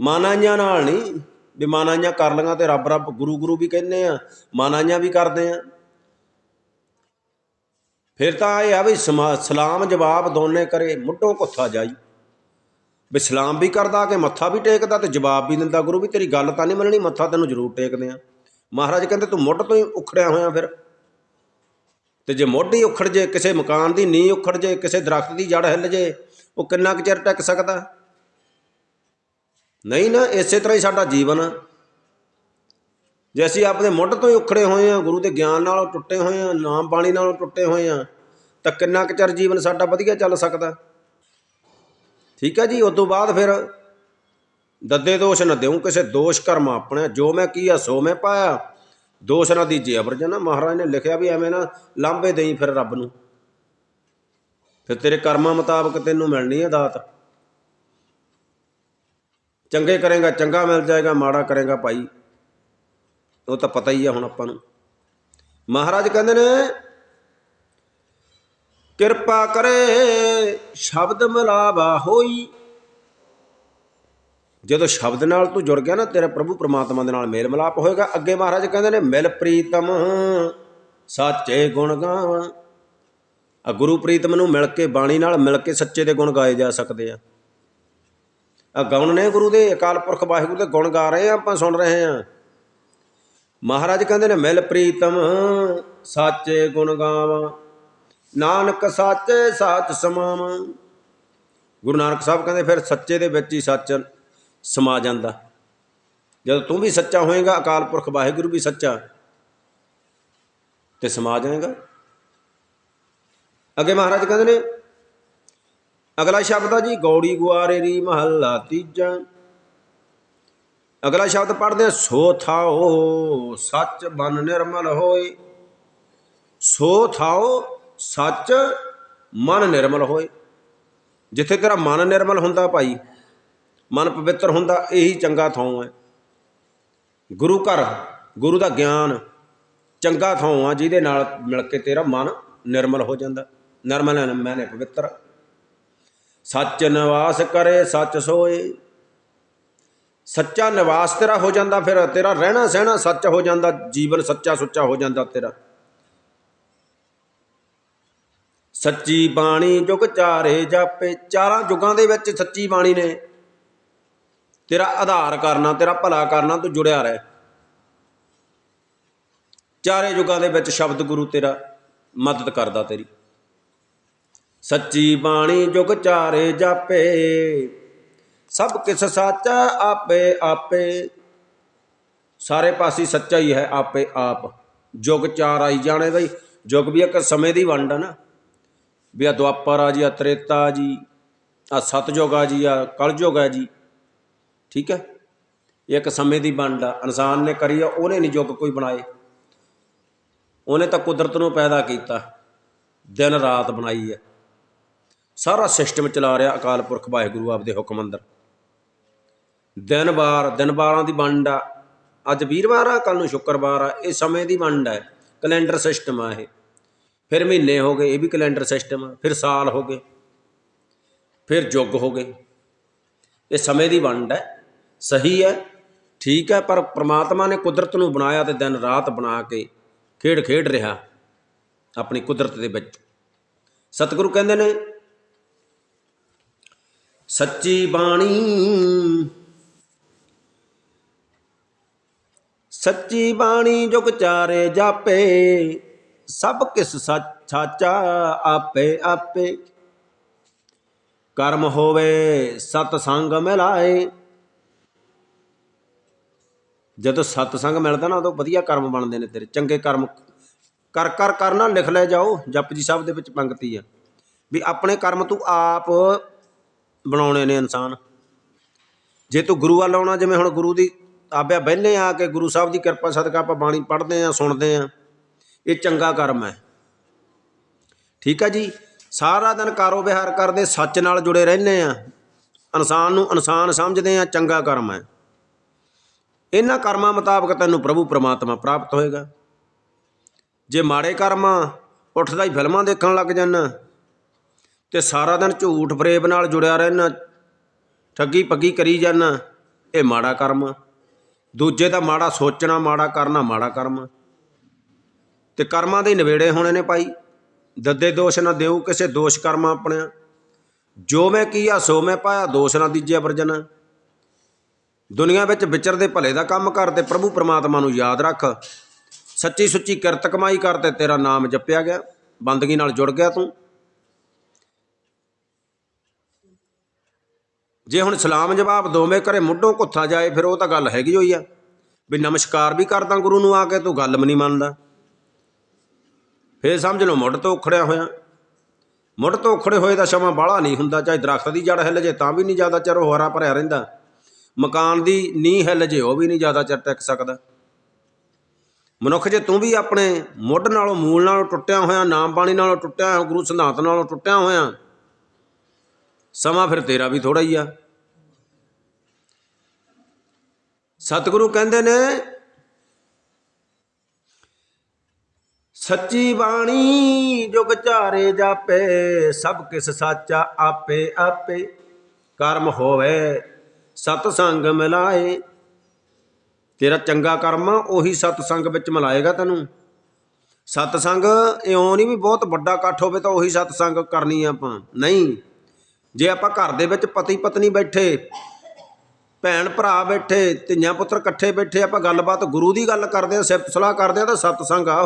ਮਾਨਾਈਆਂ ਨਾਲ ਨਹੀਂ, ਵੀ ਮਾਨਾਈਆਂ ਕਰ ਲਈਆਂ ਤੇ ਰੱਬ ਰੱਬ ਗੁਰੂ ਗੁਰੂ ਵੀ ਕਹਿੰਦੇ ਆ, ਮਾਨਾਈਆਂ ਵੀ ਕਰਦੇ ਆ। ਫਿਰ ਤਾਂ ਇਹ ਆ ਵੀ ਸਮਾ- ਸਲਾਮ ਜਵਾਬ ਦੋਨੇ ਕਰੇ, ਮੁੱਢੋਂ ਕੁੱਥਾ ਜਾਈ। ਵੀ ਸਲਾਮ ਵੀ ਕਰਦਾ ਕਿ ਮੱਥਾ ਵੀ ਟੇਕਦਾ ਤੇ ਜਵਾਬ ਵੀ ਦਿੰਦਾ, ਗੁਰੂ ਵੀ ਤੇਰੀ ਗੱਲ ਤਾਂ ਨਹੀਂ ਮੰਨਣੀ, ਮੱਥਾ ਤੈਨੂੰ ਜ਼ਰੂਰ ਟੇਕਦੇ ਆ ਮਹਾਰਾਜ ਕਹਿੰਦੇ, ਤੂੰ ਮੁੱਢ ਤੋਂ ਹੀ ਉਖੜਿਆ ਹੋਇਆ ਫਿਰ। ਤੇ ਜੇ ਮੋਢੀ ਉਖੜ ਜੇ, ਕਿਸੇ ਮਕਾਨ ਦੀ ਨੀਂਹ ਉਖੜ ਜੇ, ਕਿਸੇ ਦਰਖਤ ਦੀ ਜੜ ਹਿੱਲ ਜੇ, ਉਹ ਕਿੰਨਾ ਕੁ ਚਿਰ ਟਿਕ ਸਕਦਾ? ਨਹੀਂ ਨਾ, ਇਸੇ ਤਰ੍ਹਾਂ ਹੀ ਸਾਡਾ ਜੀਵਨ ਆ। ਜੇ ਅਸੀਂ ਆਪਣੇ ਮੁੱਢ ਤੋਂ ਹੀ ਉਖੜੇ ਹੋਏ ਆ ਗੁਰੂ ਦੇ ਗਿਆਨ ਨਾਲੋਂ ਟੁੱਟੇ ਹੋਏ ਆ ਨਾਮ ਬਾਣੀ ਨਾਲੋਂ ਟੁੱਟੇ ਹੋਏ ਆ ਤਾਂ ਕਿੰਨਾ ਕੁ ਚਿਰ ਜੀਵਨ ਸਾਡਾ ਵਧੀਆ ਚੱਲ ਸਕਦਾ? ਠੀਕ ਹੈ ਜੀ, ਉਸ ਤੋਂ ਬਾਅਦ ਫਿਰ ਦੱਦੇ ਦੋਸ਼ ਨਾ ਦੇਉ ਕਿਸੇ ਦੋਸ਼ ਕਰਮ ਆਪਣੇ, ਜੋ ਮੈਂ ਕੀਆ ਸੋ ਮੈਂ ਪਾਇਆ। ਦੋਸ਼ ਨਾ ਦੀਜੇ ਅਵਰਜਨ ਮਹਾਰਾਜ ਨੇ ਲਿਖਿਆ ਵੀ ਐਵੇਂ ਨਾ ਲਾਂਭੇ ਦੇਈ ਫਿਰ ਰੱਬ ਨੂੰ। ਫਿਰ ਤੇਰੇ ਕਰਮਾਂ ਮੁਤਾਬਕ ਤੈਨੂੰ ਮਿਲਣੀ ਹੈ ਦਾਤ। ਚੰਗੇ ਕਰੇਗਾ, ਚੰਗਾ ਮਿਲ ਜਾਏਗਾ, ਮਾੜਾ ਕਰੇਗਾ ਭਾਈ। ਉਹ ਤਾਂ ਪਤਾ ਹੀ ਆ ਹੁਣ ਆਪਾਂ ਨੂੰ। ਮਹਾਰਾਜ ਕਹਿੰਦੇ ਨੇ ਕਿਰਪਾ ਕਰੇ, ਸ਼ਬਦ ਮਿਲਾਵਾ ਹੋਈ। ਜਦੋਂ ਸ਼ਬਦ ਨਾਲ ਤੂੰ ਜੁੜ ਗਿਆ ਨਾ, ਤੇਰਾ ਪ੍ਰਭੂ ਪ੍ਰਮਾਤਮਾ ਦੇ ਨਾਲ ਮੇਲ ਮਿਲਾਪ ਹੋਏਗਾ। ਅੱਗੇ ਮਹਾਰਾਜ ਕਹਿੰਦੇ ਨੇ, ਮਿਲ ਪ੍ਰੀਤਮ, ਸਾਚੇ ਗੁਣ ਗਾਵਾਂ। ਆ ਗੁਰੂ ਪ੍ਰੀਤਮ ਨੂੰ ਮਿਲ ਕੇ ਬਾਣੀ ਨਾਲ ਮਿਲ ਕੇ ਸੱਚੇ ਦੇ ਗੁਣ ਗਾਏ ਜਾ ਸਕਦੇ ਆ। ਆ ਗਾਉਣ ਨੇ ਗੁਰੂ ਦੇ, ਅਕਾਲ ਪੁਰਖ ਵਾਹਿਗੁਰੂ ਦੇ ਗੁਣ ਗਾ ਰਹੇ ਆ, ਆਪਾਂ ਸੁਣ ਰਹੇ ਆ। ਮਹਾਰਾਜ ਕਹਿੰਦੇ ਨੇ, ਮਿਲ ਪ੍ਰੀਤਮ, ਸਾਚੇ ਗੁਣ ਗਾਵਾਂ। ਨਾਨਕ ਸਾਚੇ ਸਾਚ ਸਮਾਵਾਂ। ਗੁਰੂ ਨਾਨਕ ਸਾਹਿਬ ਕਹਿੰਦੇ, ਫਿਰ ਸੱਚੇ ਦੇ ਵਿੱਚ ਹੀ ਸੱਚ ਸਮਾ ਜਾਂਦਾ। ਜਦੋਂ ਤੂੰ ਵੀ ਸੱਚਾ ਹੋਏਗਾ, ਅਕਾਲ ਪੁਰਖ ਵਾਹਿਗੁਰੂ ਵੀ ਸੱਚਾ, ਤੇ ਸਮਾ ਜਾਏਗਾ। ਅੱਗੇ ਮਹਾਰਾਜ ਕਹਿੰਦੇ ਨੇ, ਅਗਲਾ ਸ਼ਬਦ ਆ ਜੀ, ਗੌੜੀ ਗੁਆਰੇ ਦੀ ਮਹੱਲਾ ਤੀਜਾ। ਅਗਲਾ ਸ਼ਬਦ ਪੜ੍ਹਦੇ, ਸੋ ਥਾਓ, ਸੱਚ ਮਨ ਨਿਰਮਲ ਹੋਏ। ਸੋ ਥਾਓ ਸੱਚ ਮਨ ਨਿਰਮਲ ਹੋਏ। ਜਿੱਥੇ ਤੇਰਾ ਮਨ ਨਿਰਮਲ ਹੁੰਦਾ ਭਾਈ, ਮਨ ਪਵਿੱਤਰ ਹੁੰਦਾ, ਇਹੀ ਚੰਗਾ ਥਾਂ ਹੈ। ਗੁਰੂ ਘਰ, ਗੁਰੂ ਦਾ ਗਿਆਨ ਚੰਗਾ ਥਾਂ ਆ, ਜਿਹਦੇ ਨਾਲ ਮਿਲ ਕੇ ਤੇਰਾ ਮਨ ਨਿਰਮਲ ਹੋ ਜਾਂਦਾ। ਨਿਰਮਲ ਮੈਨੇ ਪਵਿੱਤਰ। ਸੱਚ ਨਿਵਾਸ ਕਰੇ, ਸੱਚ ਸੋਏ। ਸੱਚਾ ਨਿਵਾਸ ਤੇਰਾ ਹੋ ਜਾਂਦਾ, ਫਿਰ ਤੇਰਾ ਰਹਿਣਾ ਸਹਿਣਾ ਸੱਚ ਹੋ ਜਾਂਦਾ, ਜੀਵਨ ਸੱਚਾ ਸੁੱਚਾ ਹੋ ਜਾਂਦਾ ਤੇਰਾ। ਸੱਚੀ ਬਾਣੀ ਜੁਗ ਚਾਰੇ ਜਾਪੇ, ਚਾਰਾਂ ਯੁਗਾਂ ਦੇ ਵਿੱਚ ਸੱਚੀ ਬਾਣੀ ਨੇ। ਤੇਰਾ ਆਧਾਰ ਕਰਨਾ, ਤੇਰਾ ਭਲਾ ਕਰਨਾ, ਤੂੰ ਜੁੜਿਆ ਰਹਿ। ਚਾਰੇ ਯੁਗਾਂ ਦੇ ਵਿੱਚ ਸ਼ਬਦ ਗੁਰੂ ਤੇਰਾ ਮਦਦ ਕਰਦਾ ਤੇਰੀ। ਸੱਚੀ ਬਾਣੀ ਜੁਗ ਚਾਰੇ ਜਾਪੇ, ਸਭ ਕਿਸ ਸਾਚਾ ਆਪੇ ਆਪੇ। ਸਾਰੇ ਪਾਸੇ ਸੱਚਾ ਹੀ ਹੈ ਆਪੇ ਆਪ। ਜੁਗ ਚਾਰ ਆਈ ਜਾਣੇ ਬਈ, ਜੁਗ ਵੀ ਇੱਕ ਸਮੇਂ ਦੀ ਵੰਡ ਆ ਨਾ। ਵੀ ਆ ਦੁਆਪਰ ਆ ਜੀ ਆ ਤ੍ਰੇਤਾ ਜੀ, ਆ ਸਤਜੁਗ ਆ ਜੀ, ਆ ਕਲਯੁਗ ਆ ਜੀ। ਠੀਕ ਹੈ? ਇਹ ਇੱਕ ਸਮੇਂ ਦੀ ਵੰਡ ਆ। ਇਨਸਾਨ ਨੇ ਕਰੀ ਆ, ਉਹਨੇ ਨਹੀਂ ਯੁੱਗ ਕੋਈ ਬਣਾਏ। ਉਹਨੇ ਤਾਂ ਕੁਦਰਤ ਨੂੰ ਪੈਦਾ ਕੀਤਾ। ਦਿਨ ਰਾਤ ਬਣਾਈ ਹੈ। ਸਾਰਾ ਸਿਸਟਮ ਚਲਾ ਰਿਹਾ ਅਕਾਲ ਪੁਰਖ ਵਾਹਿਗੁਰੂ ਆਪਦੇ ਹੁਕਮ ਅੰਦਰ। ਦਿਨ ਵਾਰ, ਦਿਨ ਵਾਰਾਂ ਦੀ ਵੰਡ ਆ। ਅੱਜ ਵੀਰਵਾਰ ਆ ਕੱਲ ਨੂੰ ਸ਼ੁੱਕਰਵਾਰ ਆ। ਇਹ ਸਮੇਂ ਦੀ ਵੰਡ ਹੈ। ਕੈਲੰਡਰ ਸਿਸਟਮ ਆ ਇਹ। ਫਿਰ ਮਹੀਨੇ ਹੋ ਗਏ, ਇਹ ਵੀ ਕੈਲੰਡਰ ਸਿਸਟਮ ਆ, ਫਿਰ ਸਾਲ ਹੋ ਗਏ, ਫਿਰ ਯੁੱਗ ਹੋ ਗਏ। ਇਹ ਸਮੇਂ ਦੀ ਵੰਡ ਹੈ, ਸਹੀ ਹੈ, ਠੀਕ ਹੈ, ਪਰ ਪ੍ਰਮਾਤਮਾ ਨੇ ਕੁਦਰਤ ਨੂੰ ਬਣਾਇਆ ਤੇ ਦਿਨ ਰਾਤ ਬਣਾ ਕੇ ਖੇਡ ਖੇਡ ਰਿਹਾ, ਆਪਣੀ ਕੁਦਰਤ ਦੇ ਵਿੱਚ। ਸਤਿਗੁਰੂ ਕਹਿੰਦੇ ਨੇ, ਸੱਚੀ ਬਾਣੀ ਸੱਚੀ ਬਾਣੀ ਜੁਗ ਚਾਰੇ ਜਾਪੇ ਸਭ ਕਿਸ ਸੱਚ ਸਾਚਾ ਆਪੇ ਆਪੇ। ਕਰਮ ਹੋਵੇ ਸਤ ਸੰਗ ਮਿਲਾਏ। ਜਦੋਂ ਸਤ ਸੰਗ ਮਿਲਦਾ ਨਾ ਉਦੋਂ ਵਧੀਆ ਕਰਮ ਬਣਦੇ ਨੇ ਤੇਰੇ। ਚੰਗੇ ਕਰਮ ਕਰ ਕਰ ਕਰਨਾ ਲਿਖ ਲੈ ਜਾਓ। ਜਪ ਜੀ ਸਾਹਿਬ ਦੇ ਵਿੱਚ ਪੰਕਤੀ ਆ ਵੀ ਆਪਣੇ ਕਰਮ ਤੂੰ ਆਪ ਬਣਾਉਣੇ ਨੇ ਇਨਸਾਨ। ਜੇ ਤੂੰ ਗੁਰੂ ਵੱਲ ਆਉਣਾ, ਜਿਵੇਂ ਹੁਣ ਗੁਰੂ ਦੀ ਆਬਿਆ ਬਹਿਨੇ ਆ ਕਿ ਗੁਰੂ ਸਾਹਿਬ ਦੀ ਕਿਰਪਾ, ਸਦਕਾ ਆਪਾਂ ਬਾਣੀ ਪੜ੍ਹਦੇ ਆ, ਸੁਣਦੇ ਆ। ਇਹ ਚੰਗਾ ਕਰਮ ਹੈ। ਠੀਕ ਹੈ ਜੀ? ਸਾਰਾ ਦਿਨ ਕਾਰੋ ਵਿਹਾਰ ਕਰਦੇ ਸੱਚ ਨਾਲ ਜੁੜੇ ਰਹਿੰਦੇ ਆ ਇਨਸਾਨ ਨੂੰ ਇਨਸਾਨ ਸਮਝਦੇ ਆ ਚੰਗਾ ਕਰਮ ਹੈ। ਇਹਨਾਂ ਕਰਮਾਂ ਮੁਤਾਬਕ ਤੈਨੂੰ ਪ੍ਰਭੂ ਪ੍ਰਮਾਤਮਾ ਪ੍ਰਾਪਤ ਹੋਏਗਾ। ਜੇ ਮਾੜੇ ਕਰਮ ਆ, ਉੱਠਦਾ ਹੀ ਫਿਲਮਾਂ ਦੇਖਣ ਲੱਗ ਜਾਣਾ ਤੇ ਸਾਰਾ ਦਿਨ ਝੂਠ ਫਰੇਬ ਨਾਲ ਜੁੜਿਆ ਰਹਿਣਾ ਠੱਗੀ ਪੱਗੀ ਕਰੀ ਜਾਣਾ ਇਹ ਮਾੜਾ ਕਰਮ ਆ। ਦੂਜੇ ਦਾ ਮਾੜਾ ਸੋਚਣਾ ਮਾੜਾ ਕਰਨਾ ਮਾੜਾ ਕਰਮ ਆ। ਤੇ ਕਰਮਾਂ ਦੇ ਨਵੇੜੇ ਹੋਣੇ ਨੇ ਭਾਈ। ਦੱਦੇ ਦੋਸ਼ ਨਾ ਦੇਉ ਕਿਸੇ ਦੋਸ਼ ਕਰਮਾਂ ਆਪਣਿਆਂ। ਜੋ ਮੈਂ ਕੀਆ, ਸੋ ਮੈਂ ਪਾਇਆ, ਦੋਸ਼ ਨਾ ਦੀਜੇ ਵਰਜਨ ਦੁਨੀਆ ਵਿੱਚ ਵਿਚਰਦੇ ਭਲੇ ਦਾ ਕੰਮ ਕਰ ਤੇ ਪ੍ਰਭੂ ਪ੍ਰਮਾਤਮਾ ਨੂੰ ਯਾਦ ਰੱਖ। ਸੱਚੀ ਸੁੱਚੀ ਕਿਰਤ ਕਮਾਈ ਕਰ ਤੇ ਤੇਰਾ ਨਾਮ ਜਪਿਆ ਗਿਆ। ਬੰਦਗੀ ਨਾਲ ਜੁੜ ਗਿਆ ਤੂੰ। ਜੇ ਹੁਣ ਸਲਾਮ ਜਵਾਬ ਦੋਵੇਂ ਘਰੇ ਮੁੱਢੋਂ ਕੁੱਥਾ ਜਾਏ, ਫਿਰ ਉਹ ਤਾਂ ਗੱਲ ਹੈਗੀ ਹੋਈ ਆ। ਵੀ ਨਮਸਕਾਰ ਵੀ ਕਰਦਾ ਗੁਰੂ ਨੂੰ ਆ ਕੇ, ਤੂੰ ਗੱਲ ਵੀ ਨਹੀਂ ਮੰਨਦਾ। ਫੇਰ ਸਮਝ ਲਓ ਮੁੱਢ ਤੋਂ ਉਖੜਿਆ ਹੋਇਆ। ਮੁੱਢ ਤੋਂ ਉਖੜੇ ਹੋਏ ਦਾ ਸਮਾਂ ਬਾਹਲਾ ਨਹੀਂ ਹੁੰਦਾ, ਚਾਹੇ ਦਰਖਤ ਦੀ ਜੜ ਹਿੱਲ ਜੇ ਤਾਂ ਵੀ ਨਹੀਂ ਜ਼ਿਆਦਾ ਚਿਰ ਉਹ ਹਰਾ ਭਰਿਆ ਰਹਿੰਦਾ। ਮਕਾਨ ਦੀ ਨੀਂਹ ਹਿੱਲ ਜੇ ਉਹ ਵੀ ਨਹੀਂ ਜ਼ਿਆਦਾ ਚਿਰ ਟਿਕ ਸਕਦਾ। ਮਨੁੱਖ ਜੇ ਤੂੰ ਵੀ ਆਪਣੇ ਮੁੱਢ ਨਾਲੋਂ ਮੂਲ ਨਾਲੋਂ ਟੁੱਟਿਆ ਹੋਇਆ, ਨਾਮ ਬਾਣੀ ਨਾਲੋਂ ਟੁੱਟਿਆ ਹੋਇਆ, ਗੁਰੂ ਸਿਧਾਂਤ ਨਾਲੋਂ ਟੁੱਟਿਆ ਹੋਇਆ, ਸਮਾਂ ਫਿਰ ਤੇਰਾ ਵੀ ਥੋੜਾ ਹੀ ਆ। ਸਤਿਗੁਰੂ ਕਹਿੰਦੇ ਨੇ ਸੱਚੀ ਬਾਣੀ ਜੁਗ ਚਾਰੇ ਜਾਪੇ, ਸਭ ਕਿਸ ਸਾਚਾ ਆਪੇ ਆਪੇ। ਕਰਮ ਹੋਵੇ, ਸਤ ਸੰਗ ਮਿਲਾਏ। ਤੇਰਾ ਚੰਗਾ ਕਰਮ ਉਹੀ ਸਤ ਸੰਗ ਵਿੱਚ ਮਿਲਾਏਗਾ ਤੈਨੂੰ। ਸਤ ਸੰਗ ਇਉਂ ਨਹੀਂ ਵੀ ਬਹੁਤ ਵੱਡਾ ਇਕੱਠ ਹੋਵੇ ਤਾਂ ਉਹੀ ਸਤ ਸੰਗ ਕਰਨੀ ਆਪਾਂ। ਨਹੀਂ, ਜੇ ਆਪਾਂ ਘਰ ਦੇ ਵਿੱਚ ਪਤੀ ਪਤਨੀ ਬੈਠੇ, ਭੈਣ ਭਰਾ ਬੈਠੇ, ਧੀਆਂ ਪੁੱਤਰ ਇਕੱਠੇ ਬੈਠੇ ਆਪਾਂ ਗੱਲਬਾਤ ਗੁਰੂ ਦੀ ਗੱਲ ਕਰਦੇ ਆ, ਸਿਫਤ ਸਲਾਹ ਕਰਦੇ ਆ, ਤਾਂ ਸਤ ਸੰਗ ਆ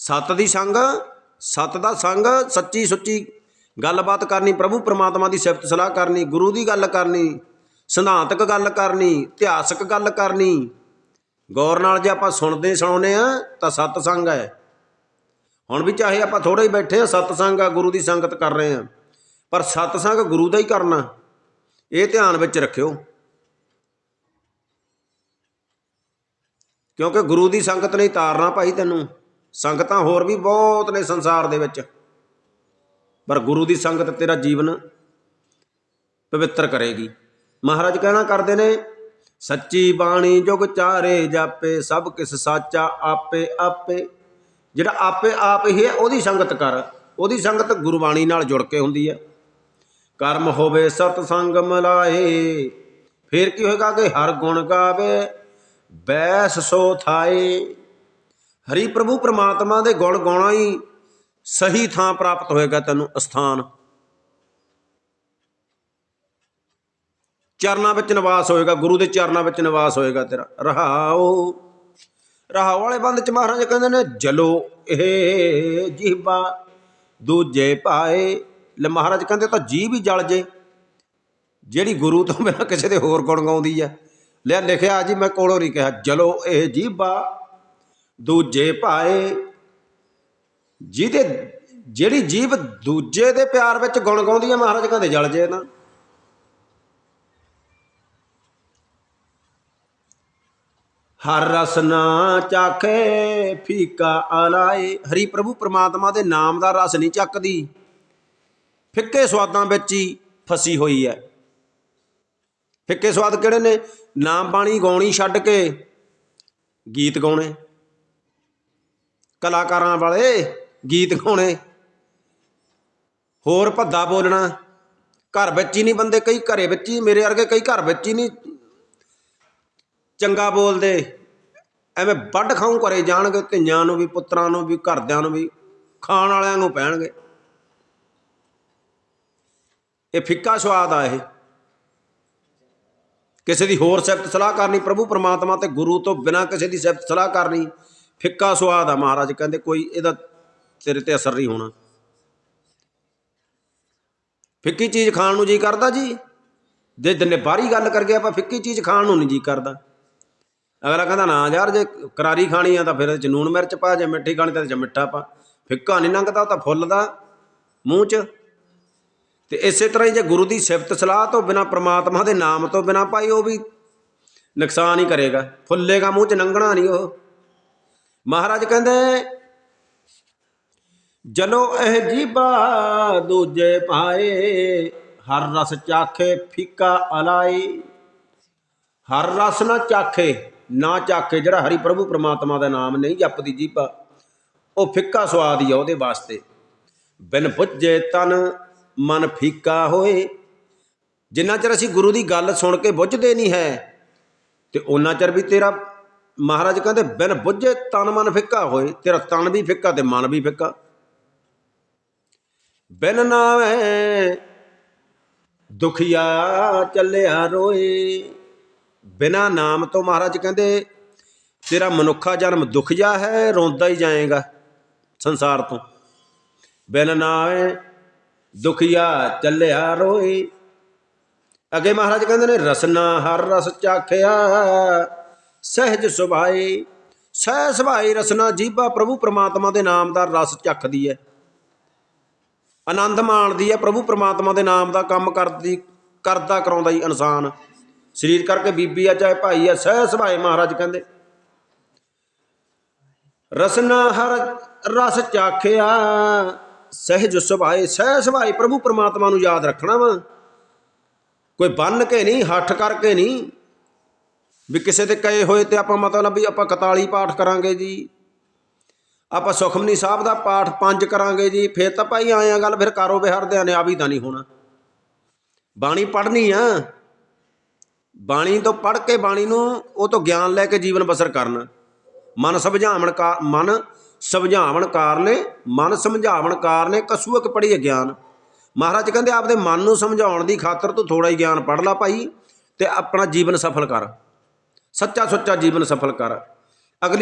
ਸਤ ਦੀ ਸੰਗ, ਸਤ ਦਾ ਸੰਗ, ਸੱਚੀ ਸੁੱਚੀ ਗੱਲਬਾਤ ਕਰਨੀ, ਪ੍ਰਭੂ ਪ੍ਰਮਾਤਮਾ ਦੀ ਸਿਫਤ ਸਲਾਹ ਕਰਨੀ, ਗੁਰੂ ਦੀ ਗੱਲ ਕਰਨੀ, ਸਿਧਾਂਤਕ ਗੱਲ ਕਰਨੀ, ਇਤਿਹਾਸਕ ਗੱਲ ਕਰਨੀ। ਗੌਰ ਨਾਲ ਜੇ ਆਪਾਂ ਸੁਣਦੇ ਸੁਣਾਉਨੇ ਆ ਤਾਂ ਸਤ ਸੰਗ ਹੈ। ਹੁਣ ਵੀ ਚਾਹੇ ਆਪਾਂ ਥੋੜਾ ਹੀ ਬੈਠੇ ਆ ਸਤ ਸੰਗ ਆ, ਗੁਰੂ ਦੀ ਸੰਗਤ ਕਰ ਰਹੇ ਆ ਪਰ ਸਤ ਸੰਗ ਗੁਰੂ ਦਾ ਹੀ ਕਰਨਾ, ਇਹ ਧਿਆਨ ਵਿੱਚ ਰੱਖਿਓ। ਕਿਉਂਕਿ ਗੁਰੂ ਦੀ ਸੰਗਤ ਨੇ ਤਾਰਨਾ ਭਾਈ ਤੈਨੂੰ। ਸੰਗਤਾਂ ਹੋਰ ਵੀ ਬਹੁਤ ਨੇ ਸੰਸਾਰ ਦੇ ਵਿੱਚ। ਪਰ ਗੁਰੂ ਦੀ ਸੰਗਤ ਤੇਰਾ ਜੀਵਨ ਪਵਿੱਤਰ ਕਰੇਗੀ। ਮਹਾਰਾਜ ਕਹਿਣਾ ਕਰਦੇ ਨੇ, ਸੱਚੀ ਬਾਣੀ ਜੁਗ ਚਾਰੇ ਜਾਪੇ, ਸਭ ਕਿਸ ਸਾਚਾ ਆਪੇ ਆਪੇ। ਜਿਹੜਾ ਆਪੇ ਆਪ ਹੀ ਹੈ, ਉਹਦੀ ਸੰਗਤ ਕਰ। ਉਹਦੀ ਸੰਗਤ ਗੁਰਬਾਣੀ ਨਾਲ ਜੁੜ ਕੇ ਹੁੰਦੀ ਹੈ। ਕਰਮ ਹੋਵੇ ਸਤ ਸੰਗ ਮਿਲਾਏ, ਫਿਰ ਕੀ ਹੋਏਗਾ ਕਿ ਹਰ ਗੁਣ ਗਾਵੇ, ਬੈਸ ਸੋ ਥਾਏ। ਹਰੀ ਪ੍ਰਭੂ ਪ੍ਰਮਾਤਮਾ ਦੇ ਗੁਣ ਗਾਉਣਾ ਹੀ ਸਹੀ ਥਾਂ ਪ੍ਰਾਪਤ ਹੋਏਗਾ ਤੈਨੂੰ ਅਸਥਾਨ। ਚਰਨਾਂ ਵਿੱਚ ਨਿਵਾਸ ਹੋਏਗਾ, ਗੁਰੂ ਦੇ ਚਰਨਾਂ ਵਿੱਚ ਨਿਵਾਸ ਹੋਏਗਾ ਤੇਰਾ। ਰਹਾਓ ਰਹਾਓ ਵਾਲੇ ਬੰਦ ਚ ਮਹਾਰਾਜ ਕਹਿੰਦੇ ਨੇ, ਜਲੋ ਇਹ ਜੀਬਾ ਦੂਜੇ ਪਾਏ। ਲੈ ਮਹਾਰਾਜ ਕਹਿੰਦੇ ਤਾਂ ਜੀਭ ਹੀ ਜਲ ਜੇ। ਜਿਹੜੀ ਗੁਰੂ ਤੋਂ ਬਿਨਾਂ ਕਿਸੇ ਦੇ ਹੋਰ ਗੁਣ ਗਾਉਂਦੀ ਆ। ਲਿਆ ਲਿਖਿਆ ਜੀ, ਮੈਂ ਕੋਲੋਂ ਨਹੀਂ ਕਿਹਾ, ਜਲੋ ਇਹ ਜੀਬਾ ਦੂਜੇ ਪਾਏ ਜਿਹਦੇ, ਜਿਹੜੀ ਜੀਬ ਦੂਜੇ ਦੇ ਪਿਆਰ ਵਿੱਚ ਗੁਣ ਗਾਉਂਦੀ ਹੈ, ਮਹਾਰਾਜ ਕਹਿੰਦੇ ਜਲ ਜੇ ਨਾ। ਹਰ ਰਸ ਨਾ ਚਾਖੇ, ਫੀਕਾ ਆਲਾਏ। ਹਰੀ ਪ੍ਰਭੂ ਪ੍ਰਮਾਤਮਾ ਦੇ ਨਾਮ ਦਾ ਰਸ ਨਹੀਂ ਚੱਕਦੀ। ਫਿੱਕੇ ਸਵਾਦਾਂ ਵਿੱਚ ਹੀ ਫਸੀ ਹੋਈ ਹੈ। ਫਿੱਕੇ ਸਵਾਦ ਕਿਹੜੇ ਨੇ? ਨਾਮ ਬਾਣੀ ਗਾਉਣੀ ਛੱਡ ਕੇ ਗੀਤ ਗਾਉਣੇ। ਕਲਾਕਾਰਾਂ ਵਾਲੇ ਗੀਤ ਗਾਉਣੇ। ਹੋਰ ਭੱਦਾ ਬੋਲਣਾ। ਘਰ ਵਿੱਚ ਹੀ ਨਹੀਂ ਬੰਦੇ, ਕਈ ਘਰੇ ਵਿੱਚ ਹੀ, ਮੇਰੇ ਵਰਗੇ ਕਈ ਘਰ ਵਿੱਚ ਹੀ ਨਹੀਂ। ਚੰਗਾ ਬੋਲਦੇ, ਐਵੇਂ ਵੱਢ ਖਾਉ ਕਰੇ ਜਾਣਗੇ, ਧੀਆਂ ਨੂੰ ਵੀ, ਪੁੱਤਰਾਂ ਨੂੰ ਵੀ, ਘਰਦਿਆਂ ਨੂੰ ਵੀ, ਖਾਣ ਵਾਲਿਆਂ ਨੂੰ ਪੈਣਗੇ। ਇਹ ਫਿੱਕਾ ਸਵਾਦ ਆ ਇਹ। ਕਿਸੇ ਦੀ ਹੋਰ ਸਿਫਤ ਸਲਾਹ ਕਰਨੀ ਪ੍ਰਭੂ ਪਰਮਾਤਮਾ ਤੇ ਗੁਰੂ ਤੋਂ ਬਿਨਾ ਕਿਸੇ ਦੀ ਸਿਫਤ ਸਲਾਹ ਕਰਨੀ ਫਿੱਕਾ ਸਵਾਦ ਆ ਮਹਾਰਾਜ, ਕਹਿੰਦੇ ਕੋਈ ਇਹਦਾ ਤੇਰੇ ਤੇ ਅਸਰ ਨਹੀਂ ਹੋਣਾ। ਫਿੱਕੀ ਚੀਜ਼ ਖਾਣ ਨੂੰ ਜੀ ਕਰਦਾ ਜੀ। ਜੇ ਦਿਨੇ ਬਾਹਰੀ ਗੱਲ ਕਰਕੇ ਆਪਾਂ ਫਿੱਕੀ ਚੀਜ਼ ਖਾਣ ਨੂੰ ਨਹੀਂ ਜੀ ਕਰਦਾ। ਅਗਲਾ ਕਹਿੰਦਾ, ਨਾ ਯਾਰ ਜੇ ਕਰਾਰੀ ਖਾਣੀ ਆ ਤਾਂ ਫਿਰ ਇਹਦੇ ਚ ਨੂਣ ਮਿਰਚ ਪਾ, ਜੇ ਮਿੱਠੀ ਖਾਣੀ ਤਾਂ ਇਹਦੇ ਚ ਮਿੱਠਾ ਪਾ। ਫਿੱਕਾ ਨਹੀਂ ਲੰਘਦਾ, ਉਹ ਤਾਂ ਫੁੱਲਦਾ ਮੂੰਹ 'ਚ। ਤੇ ਇਸੇ ਤਰ੍ਹਾਂ ਹੀ ਜੇ ਗੁਰੂ ਦੀ ਸਿਫਤ ਸਲਾਹ ਤੋਂ ਬਿਨਾ, ਪ੍ਰਮਾਤਮਾ ਦੇ ਨਾਮ ਤੋਂ ਬਿਨਾ ਭਾਈ, ਉਹ ਵੀ ਨੁਕਸਾਨ ਹੀ ਕਰੇਗਾ। ਫੁੱਲੇਗਾ ਮੂੰਹ 'ਚ ਲੰਘਣਾ ਨਹੀਂ ਉਹ। ਮਹਾਰਾਜ ਕਹਿੰਦੇ ਜਲੋ ਇਹ ਜੀਬਾ ਦੂਜੇ ਪਾਏ, ਹਰ ਰਸ ਚਾਖੇ ਫੀਕਾ ਅਲਾਈ ਹਰ ਰਸ ਨਾ ਚਾਖੇ ਨਾ ਚਾਖੇ ਜਿਹੜਾ ਹਰੀ ਪ੍ਰਭੂ ਪ੍ਰਮਾਤਮਾ ਦਾ ਨਾਮ ਨਹੀਂ ਜਪਦੀ ਜੀਬਾ, ਉਹ ਫਿੱਕਾ ਸਵਾਦ ਹੀ ਆ ਉਹਦੇ ਵਾਸਤੇ। ਬਿਨ ਪੁੱਜੇ ਤਨ ਮਨ ਫੀਕਾ ਹੋਏ। ਜਿੰਨਾ ਚਿਰ ਅਸੀਂ ਗੁਰੂ ਦੀ ਗੱਲ ਸੁਣ ਕੇ ਬੁੱਝਦੇ ਨਹੀਂ ਹੈ, ਤੇ ਉਹਨਾਂ ਚਿਰ ਵੀ ਤੇਰਾ ਮਹਾਰਾਜ ਕਹਿੰਦੇ, ਬਿਨ ਬੁੱਝੇ ਤਨ ਮਨ ਫਿੱਕਾ ਹੋਏ, ਤੇਰਾ ਤਨ ਵੀ ਫਿੱਕਾ ਤੇ ਮਨ ਵੀ ਫਿੱਕਾ। ਬਿਨ ਨਾਵੇਂ ਦੁਖੀਆ ਚੱਲਿਆ ਰੋਏ। ਬਿਨਾ ਨਾਮ ਤੋਂ ਮਹਾਰਾਜ ਕਹਿੰਦੇ, ਤੇਰਾ ਮਨੁੱਖਾ ਜਨਮ ਦੁਖੀਆ ਹੈ, ਰੋਂਦਾ ਹੀ ਜਾਏਗਾ ਸੰਸਾਰ ਤੋਂ। ਬਿਨ ਨਾਵੇਂ ਦੁਖੀਆ ਚੱਲਿਆ ਰੋਏ। ਅੱਗੇ ਮਹਾਰਾਜ ਕਹਿੰਦੇ ਨੇ, ਰਸਨਾ ਹਰ ਰਸ ਚਾਖਿਆ। ਸਹਿਜ ਸੁਭਾਏ, ਸਹਿ ਸੁਭਾਈ ਰਸਨਾ ਜੀਭਾ ਪ੍ਰਭੂ ਪ੍ਰਮਾਤਮਾ ਦੇ ਨਾਮ ਦਾ ਰਸ ਚੱਖਦੀ ਹੈ ਆਨੰਦ ਮਾਣਦੀ ਹੈ ਪ੍ਰਭੂ ਪ੍ਰਮਾਤਮਾ ਦੇ ਨਾਮ ਦਾ ਕੰਮ ਕਰਦੀ, ਕਰਦਾ ਕਰਾਉਂਦਾ ਹੀ ਇਨਸਾਨ। ਸਰੀਰ ਕਰਕੇ ਬੀਬੀ ਆ ਚਾਹੇ ਭਾਈ ਆ, ਸਹਿ ਸੁਭਾਏ ਮਹਾਰਾਜ ਕਹਿੰਦੇ। ਰਸਨਾ ਹਰ ਰਸ ਚਾਖਿਆ, ਸਹਿਜ ਸੁਭਾਏ, ਸਹਿ ਸੁਭਾਏ ਪ੍ਰਭੂ ਪ੍ਰਮਾਤਮਾ ਨੂੰ ਯਾਦ ਰੱਖਣਾ ਵਾ। ਕੋਈ ਬੰਨ ਕੇ ਨਹੀਂ, ਹੱਠ ਕਰਕੇ ਨਹੀਂ ਵੀ ਕਿਸੇ ਦੇ ਕਹੇ ਹੋਏ ਤੇ ਆਪਾਂ ਮਤਲਬ ਵੀ ਆਪਾਂ 41 ਪਾਠ ਕਰਾਂਗੇ ਜੀ। ਆਪਾਂ ਸੁਖਮਨੀ ਸਾਹਿਬ ਦਾ ਪਾਠ ਪੰਜ ਕਰਾਂਗੇ ਜੀ। ਫਿਰ ਤਾਂ ਭਾਈ ਆਇਆ ਗੱਲ, ਫਿਰ ਕਾਰੋ ਬਿਹਾਰ ਦੇ ਨੇ ਆ ਵੀ ਤਾਂ ਨਹੀਂ ਹੋਣਾ। ਬਾਣੀ ਪੜ੍ਹਨੀ ਆ। ਬਾਣੀ ਤੋਂ ਪੜ੍ਹ ਕੇ ਬਾਣੀ ਨੂੰ ਉਹ ਤੋਂ ਗਿਆਨ ਲੈ ਕੇ ਜੀਵਨ ਬਸਰ ਕਰਨਾ। ਮਨ ਸਮਝਾਵਣ ਕਾ, ਮਨ ਸਮਝਾਵਣ ਕਾਰਨੇ, ਮਨ ਸਮਝਾਵਣ ਕਾਰਨੇ ਕਸੂਕ ਪੜ੍ਹੀ ਗਿਆਨ। ਮਹਾਰਾਜ ਕਹਿੰਦੇ, ਆਪਦੇ ਮਨ ਨੂੰ ਸਮਝਾਉਣ ਦੀ ਖਾਤਰ ਤੂੰ ਥੋੜਾ ਹੀ ਗਿਆਨ ਪੜ੍ਹ ਲੈ ਭਾਈ ਤੇ ਆਪਣਾ ਜੀਵਨ ਸਫਲ ਕਰ। ਸੱਚਾ ਸੁੱਚਾ ਜੀਵਨ ਸਫਲ ਕਰ। ਅਗਲੀ